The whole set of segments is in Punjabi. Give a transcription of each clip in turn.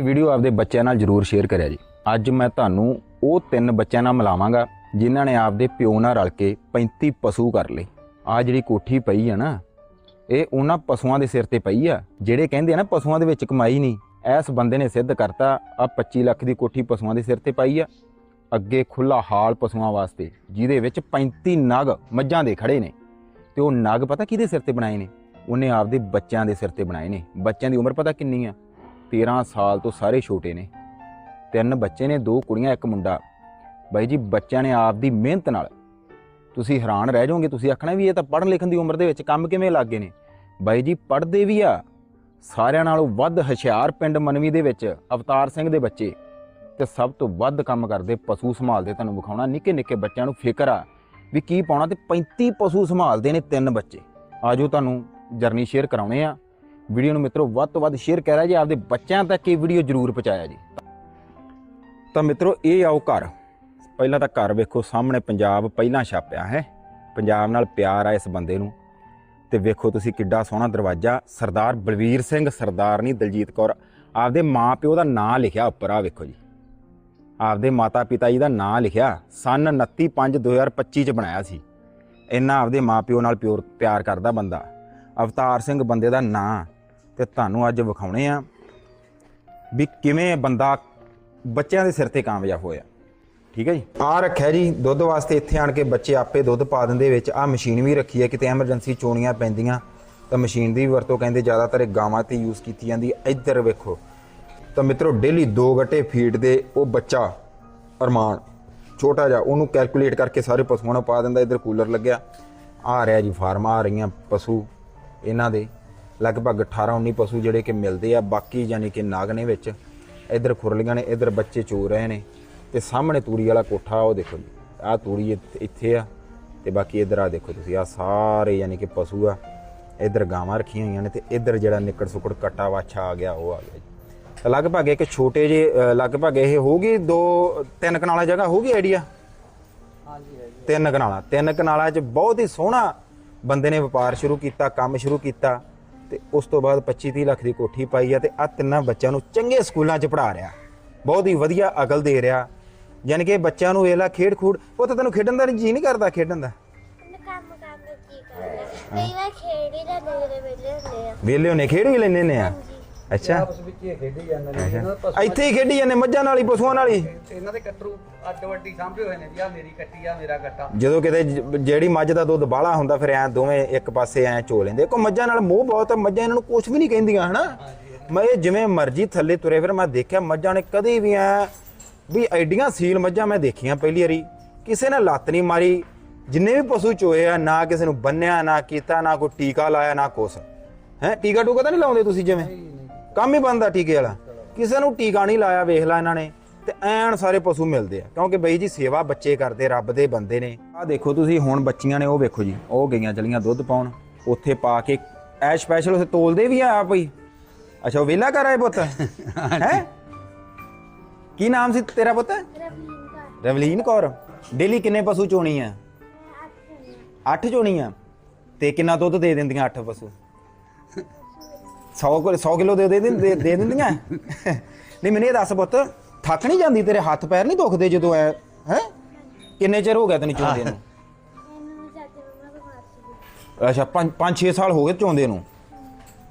ਇਹ ਵੀਡੀਓ ਆਪਦੇ ਬੱਚਿਆਂ ਨਾਲ ਜਰੂਰ ਸ਼ੇਅਰ ਕਰਿਆ ਜੀ। ਅੱਜ ਮੈਂ ਤੁਹਾਨੂੰ ਉਹ ਤਿੰਨ ਬੱਚਿਆਂ ਨਾਲ ਮਿਲਾਵਾਂਗਾ, ਜਿਨ੍ਹਾਂ ਨੇ ਆਪਦੇ ਪਿਓ ਨਾਲ ਰਲ ਕੇ 35 ਪਸ਼ੂ ਕਰ ਲਏ। ਆ ਜਿਹੜੀ ਕੋਠੀ ਪਈ ਆ ਨਾ, ਇਹ ਉਹਨਾਂ ਪਸ਼ੂਆਂ ਦੇ ਸਿਰ ਤੇ ਪਈ ਆ, ਜਿਹੜੇ ਕਹਿੰਦੇ ਆ ਨਾ ਪਸ਼ੂਆਂ ਦੇ ਵਿੱਚ ਕਮਾਈ ਨਹੀਂ। ਐਸ ਬੰਦੇ ਨੇ ਸਿੱਧ ਕਰਤਾ ਆ 25 ਲੱਖ ਦੀ ਕੋਠੀ ਪਸ਼ੂਆਂ ਦੇ ਸਿਰ ਤੇ ਪਾਈ ਆ। ਅੱਗੇ ਖੁੱਲਾ ਹਾਲ ਪਸ਼ੂਆਂ ਵਾਸਤੇ, ਜਿਹਦੇ ਵਿੱਚ 35 ਨਗ ਮੱਝਾਂ ਦੇ ਖੜੇ ਨੇ। ਤੇ ਉਹ ਨਗ ਪਤਾ ਕਿਹਦੇ ਸਿਰ ਤੇ ਬਣਾਏ ਨੇ? ਉਹਨੇ ਆਪਦੇ ਬੱਚਿਆਂ ਦੇ ਸਿਰ ਤੇ ਬਣਾਏ ਨੇ। ਬੱਚਿਆਂ ਦੀ ਉਮਰ ਪਤਾ ਕਿੰਨੀ ਆ? 13 ਸਾਲ ਤੋਂ ਸਾਰੇ ਛੋਟੇ ਨੇ। ਤਿੰਨ ਬੱਚੇ ਨੇ, ਦੋ ਕੁੜੀਆਂ, ਇੱਕ ਮੁੰਡਾ। ਬਾਈ ਜੀ, ਬੱਚਿਆਂ ਨੇ ਆਪ ਦੀ ਮਿਹਨਤ ਨਾਲ ਤੁਸੀਂ ਹੈਰਾਨ ਰਹਿ ਜਾਓਗੇ, ਤੁਸੀਂ ਆਖਣਾ ਵੀ ਇਹ ਤਾਂ ਪੜ੍ਹਨ ਲਿਖਣ ਦੀ ਉਮਰ ਦੇ ਵਿੱਚ ਕੰਮ ਕਿਵੇਂ ਲੱਗ ਗਏ ਨੇ। ਬਾਈ ਜੀ, ਪੜ੍ਹਦੇ ਵੀ ਆ। ਸਾਰਿਆਂ ਨਾਲੋਂ ਵੱਧ ਹੁਸ਼ਿਆਰ ਪਿੰਡ ਮਨਵੀ ਦੇ ਵਿੱਚ ਅਵਤਾਰ ਸਿੰਘ ਦੇ ਬੱਚੇ। ਤੇ ਸਭ ਤੋਂ ਵੱਧ ਕੰਮ ਕਰਦੇ ਪਸ਼ੂ ਸੰਭਾਲਦੇ ਤੁਹਾਨੂੰ ਵਿਖਾਉਣਾ। ਨਿੱਕੇ ਨਿੱਕੇ ਬੱਚਿਆਂ ਨੂੰ ਫਿਕਰ ਆ ਵੀ ਕੀ ਪਾਉਣਾ, ਤੇ 35 ਪਸ਼ੂ ਸੰਭਾਲਦੇ ਨੇ ਤਿੰਨ ਬੱਚੇ। ਆਜੋ ਤੁਹਾਨੂੰ ਜਰਨੀ ਸ਼ੇਅਰ ਕਰਾਉਣੇ ਆ। ਵੀਡੀਓ ਨੂੰ ਮਿੱਤਰੋ, ਵੱਧ ਤੋਂ ਵੱਧ ਸ਼ੇਅਰ ਕਰਿਆ ਜੀ, ਆਪਦੇ ਬੱਚਿਆਂ ਤੱਕ ਇਹ ਵੀਡੀਓ ਜਰੂਰ ਪਹੁੰਚਾਇਆ ਜੀ। ਤਾਂ ਮਿੱਤਰੋ, ਇਹ ਆਓ ਘਰ। ਪਹਿਲਾਂ ਤਾਂ ਘਰ ਵੇਖੋ, ਸਾਹਮਣੇ ਪੰਜਾਬ ਪਹਿਲਾਂ ਛਾਪਿਆ ਹੈ। ਪੰਜਾਬ ਨਾਲ ਪਿਆਰ ਆ ਇਸ ਬੰਦੇ ਨੂੰ। ਤੇ ਵੇਖੋ ਤੁਸੀਂ ਕਿੱਡਾ ਸੋਹਣਾ ਦਰਵਾਜ਼ਾ, ਸਰਦਾਰ ਬਲਵੀਰ ਸਿੰਘ ਸਰਦਾਰਨੀ ਦਲਜੀਤ ਕੌਰ। ਆਪਦੇ ਮਾਂ ਪਿਓ ਦਾ ਨਾਂ ਲਿਖਿਆ ਉੱਪਰ, ਆ ਵੇਖੋ ਜੀ। ਆਪਦੇ ਮਾਤਾ ਪਿਤਾ ਜੀ ਦਾ ਨਾਂ ਲਿਖਿਆ, ਸਨ 29/5/2025 ਚ ਬਣਾਇਆ ਸੀ। ਇੰਨਾ ਆਪਦੇ ਮਾਂ ਪਿਓ ਨਾਲ ਪਿਓਰ, ਪਿਆਰ ਕਰਦਾ ਬੰਦਾ। ਅਵਤਾਰ ਸਿੰਘ ਬੰਦੇ ਦਾ ਨਾਂ। ਤੇ ਤੁਹਾਨੂੰ ਅੱਜ ਵਿਖਾਉਣੇ ਆ ਵੀ ਕਿਵੇਂ ਬੰਦਾ ਬੱਚਿਆਂ ਦੇ ਸਿਰ ਤੇ ਕਾਮਯਾਬ ਹੋਇਆ। ਠੀਕ ਹੈ ਜੀ? ਆ ਰੱਖਿਆ ਜੀ, ਦੁੱਧ ਵਾਸਤੇ ਇੱਥੇ ਆਣ ਕੇ ਬੱਚੇ ਆਪੇ ਦੁੱਧ ਪਾ ਦਿੰਦੇ ਵਿੱਚ। ਆ ਮਸ਼ੀਨ ਵੀ ਰੱਖੀ ਹੈ, ਕਿਤੇ ਐਮਰਜੈਂਸੀ ਚੋਣੀਆਂ ਪੈਂਦੀਆਂ, ਤਾਂ ਮਸ਼ੀਨ ਦੀ ਵੀ ਵਰਤੋਂ ਕਹਿੰਦੇ ਜ਼ਿਆਦਾਤਰ ਗਾਵਾਂ ਤੇ ਯੂਜ਼ ਕੀਤੀ ਜਾਂਦੀ ਹੈ। ਇੱਧਰ ਵੇਖੋ, ਤਾਂ ਮਿੱਤਰੋ ਡੇਲੀ 2 ਗੱਟੇ ਫੀਡ ਦੇ ਉਹ ਬੱਚਾ ਅਰਮਾਨ, ਛੋਟਾ ਜਿਹਾ, ਉਹਨੂੰ ਕੈਲਕੂਲੇਟ ਕਰਕੇ ਸਾਰੇ ਪਸ਼ੂਆਂ ਨੂੰ ਪਾ ਦਿੰਦਾ, ਇੱਧਰ ਕੂਲਰ ਲੱਗਿਆ। ਆ ਰਿਹਾ ਜੀ ਫਾਰਮ ਆ ਰਹੀਆਂ ਪਸ਼ੂ, ਇਹਨਾਂ ਦੇ। ਲਗਭਗ 18 19 ਪਸ਼ੂ ਜਿਹੜੇ ਕਿ ਮਿਲਦੇ ਆ ਬਾਕੀ ਯਾਨੀ ਕਿ ਨਾਗ ਨੇ ਵਿੱਚ ਇੱਧਰ ਖੁਰਲੀਆਂ ਨੇ ਇੱਧਰ ਬੱਚੇ ਚੋ ਰਹੇ ਨੇ ਤੇ ਸਾਹਮਣੇ ਤੂੜੀ ਵਾਲਾ ਕੋਠਾ ਉਹ ਦੇਖੋ ਜੀ ਆਹ ਤੂੜੀ ਇੱਥੇ- ਆ ਤੇ ਬਾਕੀ ਇੱਧਰ ਆ ਦੇਖੋ ਤੁਸੀਂ ਆ ਸਾਰੇ ਯਾਨੀ ਕਿ ਪਸ਼ੂ ਆ ਇੱਧਰ ਗਾਵਾਂ ਰੱਖੀਆਂ ਹੋਈਆਂ ਨੇ ਤੇ ਇੱਧਰ ਜਿਹੜਾ ਨਿੱਕੜ ਸੁੱਕੜ ਕੱਟਾ ਵਾਛਾ ਆ ਗਿਆ ਉਹ ਆ ਗਿਆ ਜੀ। ਲਗਭਗ ਇੱਕ ਛੋਟੇ ਜੇ ਲਗਭਗ ਇਹ ਹੋਊਗੀ ਦੋ ਤਿੰਨ ਕਨਾਲਾ ਜਗ੍ਹਾ ਹੋਊਗੀ ਆਈਡੀਆ ਤਿੰਨ ਕਨਾਲਾ ਤਿੰਨ ਕਨਾਲਾ 'ਚ ਬਹੁਤ ਹੀ ਸੋਹਣਾ ਬੰਦੇ ਨੇ ਵਪਾਰ ਸ਼ੁਰੂ ਕੀਤਾ ਕੰਮ ਸ਼ੁਰੂ ਕੀਤਾ ਤੇ ਉਸ ਤੋਂ ਬਾਅਦ 25 30 ਲੱਖ ਦੀ ਕੋਠੀ ਪਾਈ ਆ ਤੇ ਆ ਤਿੰਨਾਂ ਬੱਚਿਆਂ ਨੂੰ ਚੰਗੇ ਸਕੂਲਾਂ 'ਚ ਪੜ੍ਹਾ ਰਿਹਾ। ਬਹੁਤ ਹੀ ਵਧੀਆ ਅਕਲ ਦੇ ਰਿਹਾ। ਯਾਨੀ ਕਿ ਬੱਚਿਆਂ ਨੂੰ ਵੇਲਾ ਖੇਡ ਖੂਡ ਉਹ ਤਾਂ ਤੈਨੂੰ ਖੇਡਣ ਦਾ ਜੀ ਨਹੀਂ ਕਰਦਾ ਖੇਡਣ ਦਾ। ਕੰਮ ਕੰਮ ਕੀ ਕਰਨਾ ਕਈ ਵਾਰ ਖੇਡ ਹੀ ਲੈਂਦੇ ਜਿਹੜੇ ਵੇਲੇ ਹੁੰਦੇ ਆ। ਵੇਲੇ ਉਹਨੇ ਖੇਡ ਵੀ ਲੈਂਦੇ ਨੇ ਆ। ਅੱਛਾ। ਆਪਸ ਵਿੱਚ ਹੀ ਖੇਡੀ ਜਾਂਦੇ ਨੇ। ਇਹਨਾਂ ਦਾ ਪਸ਼ੂ ਇੱਥੇ ਹੀ ਖੇਡੀ ਜਾਂਦੇ ਮੱਝਾਂ ਨਾਲ ਹੀ ਪਸ਼ੂਆਂ ਨਾਲ ਹੀ? ਇਹਨਾਂ ਦੇ ਕਟਰੂ ਅੱਡ ਵੱਡੀ ਸਾਂਭੇ ਹੋਏ ਨੇ ਵੀ ਆ ਮੇਰੀ ਕੱਟੀ ਆ ਮੇਰਾ ਕੱਟਾ। ਜਦੋਂ ਕਿਤੇ ਜ- ਜਿਹੜੀ ਮੱਝ ਦਾ ਦੁੱਧ ਬਾਹਲਾ ਹੁੰਦਾ ਫਿਰ ਐ ਦੋਵੇਂ ਇੱਕ ਪਾਸੇ ਐ ਚੋ ਲੈਂਦੇ। ਕੋ ਮੱਝਾਂ ਨਾਲ ਮੋਹ ਬਹੁਤ ਆ ਮੱਝਾਂ ਇਹਨਾਂ ਨੂੰ ਕੁਝ ਵੀ ਨਹੀਂ ਕਹਿੰਦੀਆਂ ਹਨਾ? ਮੈਂ ਇਹ ਜਿਵੇਂ ਮਰਜ਼ੀ ਥੱਲੇ ਤੁਰੇ ਫਿਰ ਮੈਂ ਦੇਖਿਆ ਮੱਝਾਂ ਨੇ ਕਦੇ ਵੀ ਐ ਵੀ ਐਡੀਆਂ ਸੀਲ ਮੱਝਾਂ ਮੈਂ ਦੇਖੀਆਂ ਪਹਿਲੀ ਵਾਰੀ। ਕਿਸੇ ਨੇ ਲੱਤ ਨਹੀਂ ਮਾਰੀ ਜਿੰਨੇ ਵੀ ਪਸ਼ੂ ਚੋਏ ਆ ਨਾ ਕਿਸੇ ਨੂੰ ਬੰਨਿਆ ਨਾ ਕੀਤਾ ਨਾ ਕੋਈ ਟੀਕਾ ਲਾਇਆ ਨਾ ਕੁਛ। ਹੈ? ਟੀਕਾ ਟੂਕਾ ਤਾਂ ਨਹੀਂ ਲਾਉਂਦੇ ਤੁਸੀਂ ਜਿਵੇਂ? ਕੰਮ ਹੀ ਬੰਦਾ ਟੀਕੇ ਵਾਲਾ। ਕਿਸੇ ਨੂੰ ਟੀਕਾ ਨਹੀਂ ਲਾਇਆ ਵੇਖ ਲੈ ਇਹਨਾਂ ਨੇ। ਤੇ ਐਨ ਸਾਰੇ ਪਸ਼ੂ ਮਿਲਦੇ ਆ। ਕਿਉਂਕਿ ਬਈ ਜੀ ਸੇਵਾ ਬੱਚੇ ਕਰਦੇ ਰੱਬ ਦੇ ਬੰਦੇ ਨੇ। ਆਹ ਦੇਖੋ ਤੁਸੀਂ ਹੁਣ ਬੱਚੀਆਂ ਨੇ ਉਹ ਵੇਖੋ ਜੀ ਉਹ ਗਈਆਂ ਚਲੀਆਂ ਦੁੱਧ ਪਾਉਣ। ਉੱਥੇ ਪਾ ਕੇ ਐ ਸਪੈਸ਼ਲ ਉੱਥੇ ਤੋਲਦੇ ਵੀ ਆ ਆਪ ਹੀ। ਅੱਛਾ ਉਹ ਵਿਹਲਾ ਕਰ ਆਏ ਪੁੱਤ? ਹੈ? ਕੀ ਨਾਮ ਸੀ ਤੇਰਾ ਪੁੱਤ? ਰਵਲੀਨ ਕੌਰ। ਡੇਲੀ ਕਿੰਨੇ ਪਸ਼ੂ ਚੋਣੀ ਆ? ਅੱਠ 8 ਚੋਣੀਆਂ ਤੇ ਕਿੰਨਾ ਦੁੱਧ ਦੇ ਦਿੰਦੀਆਂ 8 ਪਸ਼ੂ? 100 ਕੋਲ 100 ਕਿਲੋ ਦੇ ਦੇ ਦੇ ਦੇ ਦਿੰਦੀਆਂ। ਨਹੀਂ ਮੈਨੂੰ ਇਹ ਦੱਸ ਪੁੱਤ ਥੱਕ ਨਹੀਂ ਜਾਂਦੀ ਤੇਰੇ ਹੱਥ ਪੈਰ ਨਹੀਂ ਦੁਖਦੇ ਜਦੋਂ ਐ ਹੈ? ਕਿੰਨੇ ਚਿਰ ਹੋ ਗਿਆ ਤੈਨੂੰ ਚੋਂਦੇ ਨੂੰ? ਅੱਛਾ 5 5 6 ਸਾਲ ਹੋ ਗਏ ਚੋਂਦੇ ਨੂੰ।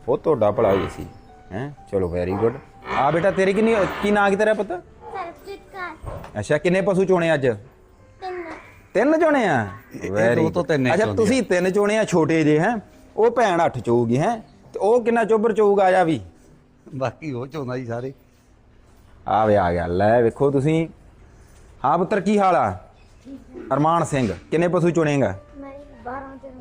ਉਹ ਤੁਹਾਡਾ ਭਲਾ ਹੀ ਸੀ ਹੈ? ਚਲੋ ਵੈਰੀ ਗੁੱਡ ਆ ਬੇਟਾ ਤੇਰੀ ਕਿੰਨੀ ਕੀ ਨਾਂ ਕੀ ਤੇਰਾ ਪੁੱਤ? ਸਰਬਜੀਤ ਕੌਰ। ਅੱਛਾ ਕਿੰਨੇ ਪਸ਼ੂ ਚੋਣੇ ਅੱਜ? ਤਿੰਨ। ਤਿੰਨ ਚੋਣੇ ਆ? ਵੈਰੀ ਦੋ ਤੋਂ ਤਿੰਨ ਹੀ ਅੱਛਾ ਤੁਸੀਂ ਤਿੰਨ ਚੋਣੇ ਆ ਛੋਟੇ ਜੇ ਹੈ? ਉਹ ਭੈਣ ਅੱਠ ਚੋਊਗੀ ਹੈ? ਤੇ ਉਹ ਕਿੰਨਾ ਚੋਬਰ ਚੋਊਗਾ ਆ ਜਾ ਵੀ? ਬਾਕੀ ਉਹ ਚਾਹੁੰਦਾ ਜੀ ਸਾਰੇ। ਆ ਵੇ ਆ ਗਿਆ ਲੈ ਵੇਖੋ ਤੁਸੀਂ। ਹਾਂ ਪੁੱਤਰ ਕੀ ਹਾਲ ਆ? ਅਰਮਾਨ ਸਿੰਘ ਕਿੰਨੇ ਪਸ਼ੂ ਚੁਣੇਗਾ? ਮੈਂ 12 ਚ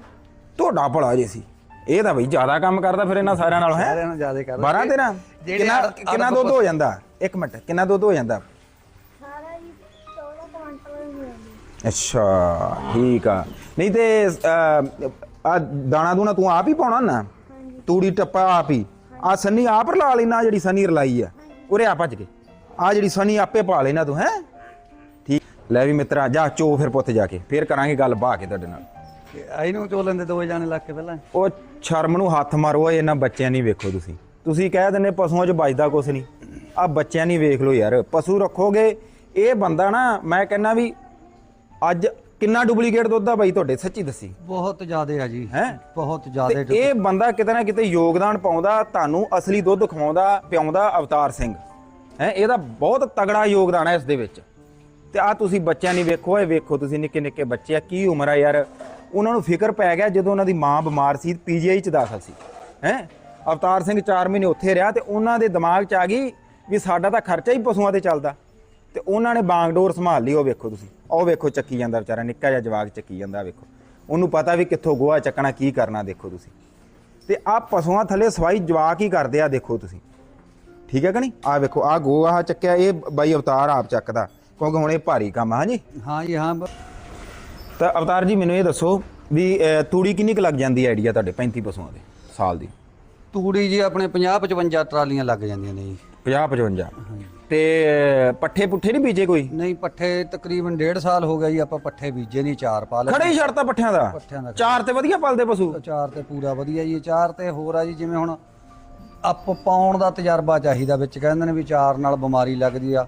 ਤੁਹਾਡਾ ਭਲਾ ਜੇ ਸੀ। ਇਹ ਤਾਂ ਬਈ ਜ਼ਿਆਦਾ ਕੰਮ ਕਰਦਾ ਫਿਰ ਇਹਨਾਂ ਸਾਰਿਆਂ ਨਾਲੋਂ ਹੈ? ਸਾਰਿਆਂ ਨੂੰ ਜ਼ਿਆਦਾ ਕਰਦਾ। 12 13 ਜਿਹੜੇ ਕਿੰਨਾ ਕਿੰਨਾ ਦੁੱਧ ਹੋ ਜਾਂਦਾ? ਇੱਕ ਮਿੰਟ ਕਿੰਨਾ ਦੁੱਧ ਹੋ ਜਾਂਦਾ? ਸਾਰਾ ਹੀ 14 ਕੁਆਂਟਲ ਹੋ ਜਾਂਦੀ। ਅੱਛਾ ਠੀਕ ਆ। ਨਹੀਂ ਤੇ ਆ ਦਾਣਾ ਦੂਣਾ ਤੂੰ ਆਪ ਹੀ ਪਾਉਣਾ ਨਾ? ਤੂੜੀ ਟੱਪਾ ਆਪ ਹੀ। ਆ ਸੰਨੀ ਆਪ ਰਲਾ ਲੈਣਾ ਜਿਹੜੀ ਸੰਨੀ ਰਲਾਈ ਆ। ਉਰੇ ਆ ਭੱਜ ਕੇ। ਆ ਜਿਹੜੀ ਸੰਨੀ ਆਪੇ ਪਾ ਲੈਣਾ ਤੂੰ ਹੈ? ਠੀਕ। ਲੈ ਵੀ ਮਿੱਤਰਾ ਜਾ ਚੋ ਫਿਰ ਪੁੱਤ ਜਾ ਕੇ। ਫਿਰ ਕਰਾਂਗੇ ਗੱਲ ਬਾ ਕੇ ਤੁਹਾਡੇ ਨਾਲ। ਇਹਨੂੰ ਚੋ ਲੈਂਦੇ ਦੋ ਜਾਣੇ ਲੱਗ ਕੇ ਪਹਿਲਾਂ। ਉਹ ਸ਼ਰਮ ਨੂੰ ਹੱਥ ਮਾਰੋ ਇਹਨਾਂ ਬੱਚਿਆਂ ਨਹੀਂ ਵੇਖੋ ਤੁਸੀਂ। ਤੁਸੀਂ ਕਹਿ ਦਿੰਦੇ ਪਸ਼ੂਆਂ 'ਚ ਬਚਦਾ ਕੁਛ ਨਹੀਂ। ਆ ਬੱਚਿਆਂ ਨਹੀਂ ਵੇਖ ਲਓ ਯਾਰ। ਪਸ਼ੂ ਰੱਖੋਗੇ ਇਹ ਬੰਦਾ ਨਾ ਮੈਂ ਕਹਿੰਦਾ ਵੀ ਅੱਜ ਕਿੰਨਾ ਡੁਪਲੀਕੇਟ ਦੁੱਧ ਆ ਬਾਈ ਤੁਹਾਡੇ? ਸੱਚੀ ਦੱਸੀ। ਬਹੁਤ ਜ਼ਿਆਦੇ ਆ ਜੀ। ਹੈਂ? ਬਹੁਤ ਤੇ ਜ਼ਿਆਦੇ ਇਹ ਬੰਦਾ ਕਿਤੇ ਨਾ ਕਿਤੇ ਯੋਗਦਾਨ ਪਾਉਂਦਾ ਤੁਹਾਨੂੰ ਅਸਲੀ ਦੁੱਧ ਖਵਾਉਂਦਾ ਪਿਆਉਂਦਾ ਅਵਤਾਰ ਸਿੰਘ। ਹੈ ਇਹਦਾ ਬਹੁਤ ਤਗੜਾ ਯੋਗਦਾਨ ਹੈ ਇਸ ਦੇ ਵਿੱਚ। ਤੇ ਆ ਤੁਸੀਂ ਬੱਚਿਆਂ ਨਹੀਂ ਵੇਖੋ ਇਹ ਵੇਖੋ ਤੁਸੀਂ ਨਿੱਕੇ ਨਿੱਕੇ ਬੱਚੇ ਆ ਕੀ ਉਮਰ ਆ ਯਾਰ। ਉਹਨਾਂ ਨੂੰ ਫਿਕਰ ਪੈ ਗਿਆ ਜਦੋਂ ਉਹਨਾਂ ਦੀ ਮਾਂ ਬਿਮਾਰ ਸੀ ਪੀਜੀਆਈ ਚ ਦਾਖਲ ਸੀ। ਹੈ? ਅਵਤਾਰ ਸਿੰਘ 4 ਮਹੀਨੇ ਉੱਥੇ ਰਿਹਾ ਤੇ ਉਹਨਾਂ ਦੇ ਦਿਮਾਗ 'ਚ ਆ ਗਈ ਵੀ ਸਾਡਾ ਤਾਂ ਖਰਚਾ ਹੀ ਪਸ਼ੂਆਂ ਤੇ ਚੱਲਦਾ। ਤੇ ਉਹਨਾਂ ਨੇ ਬਾਂਗਡੋਰ ਸੰਭਾਲ ਲਈ ਉਹ ਵੇਖੋ ਤੁਸੀਂ। ਉਹ ਵੇਖੋ ਚੱਕੀ ਜਾਂਦਾ ਵਿਚਾਰਾ ਨਿੱਕਾ ਜਿਹਾ ਜਵਾਗ ਚੱਕੀ ਜਾਂਦਾ ਵੇਖੋ। ਉਹਨੂੰ ਪਤਾ ਵੀ ਕਿੱਥੋਂ ਗੋਹਾ ਚੱਕਣਾ ਕੀ ਕਰਨਾ ਦੇਖੋ ਤੁਸੀਂ। ਤੇ ਆ ਪਸ਼ੂਆਂ ਥੱਲੇ ਸਵਾਈ ਜਵਾਕ ਹੀ ਕਰਦੇ ਆ ਦੇਖੋ ਤੁਸੀਂ। ਠੀਕ ਹੈ ਕਿ ਨਹੀਂ? ਆ ਵੇਖੋ ਆ ਗੋਹਾ ਚੱਕਿਆ ਇਹ ਬਾਈ ਅਵਤਾਰ ਆਪ ਚੱਕਦਾ। ਕਿਉਂਕਿ ਹੁਣ ਇਹ ਭਾਰੀ ਕੰਮ ਆ ਹਾਂਜੀ? ਹਾਂ ਜੀ ਹਾਂ। ਤਾਂ ਅਵਤਾਰ ਜੀ ਮੈਨੂੰ ਇਹ ਦੱਸੋ ਵੀ ਤੂੜੀ ਕਿੰਨੀ ਕੁ ਲੱਗ ਜਾਂਦੀ ਹੈ ਆਈਡੀਆ ਤੁਹਾਡੇ 35 ਪਸ਼ੂਆਂ ਦੇ ਸਾਲ ਦੀ? ਤੂੜੀ ਜੀ ਆਪਣੇ 50 55 ਟਰਾਲੀਆਂ ਲੱਗ ਜਾਂਦੀਆਂ ਨੇ ਜੀ। 50 55 ਤੇ ਪੱਠੇ ਪੁੱਠੇ ਨਹੀਂ ਬੀਜੇ ਕੋਈ? ਨਹੀਂ ਪੱਠੇ ਤਕਰੀਬਨ ਡੇਢ ਸਾਲ ਹੋ ਗਿਆ ਜੀ ਆਪਾਂ ਪੱਠੇ ਬੀਜੇ ਨਹੀਂ ਚਾਰ ਪਾ ਲਏ। ਖੜੇ ਹੀ ਛੱਡਤਾ ਪੱਠਿਆਂ ਦਾ? ਪੱਠਿਆਂ ਦਾ ਚਾਰ ਤੇ ਵਧੀਆ ਪਲਦੇ ਪਸ਼ੂ? ਚਾਰ ਤੇ ਪੂਰਾ ਵਧੀਆ ਜੀ ਚਾਰ ਤੇ ਹੋਰ ਆ ਜੀ ਜਿਵੇਂ ਹੁਣ ਅੱਪ ਪਾਉਣ ਦਾ ਤਜਰਬਾ ਚਾਹੀਦਾ ਵਿੱਚ ਕਹਿੰਦੇ ਨੇ ਵੀ ਚਾਰ ਨਾਲ ਬਿਮਾਰੀ ਲੱਗਦੀ ਆ।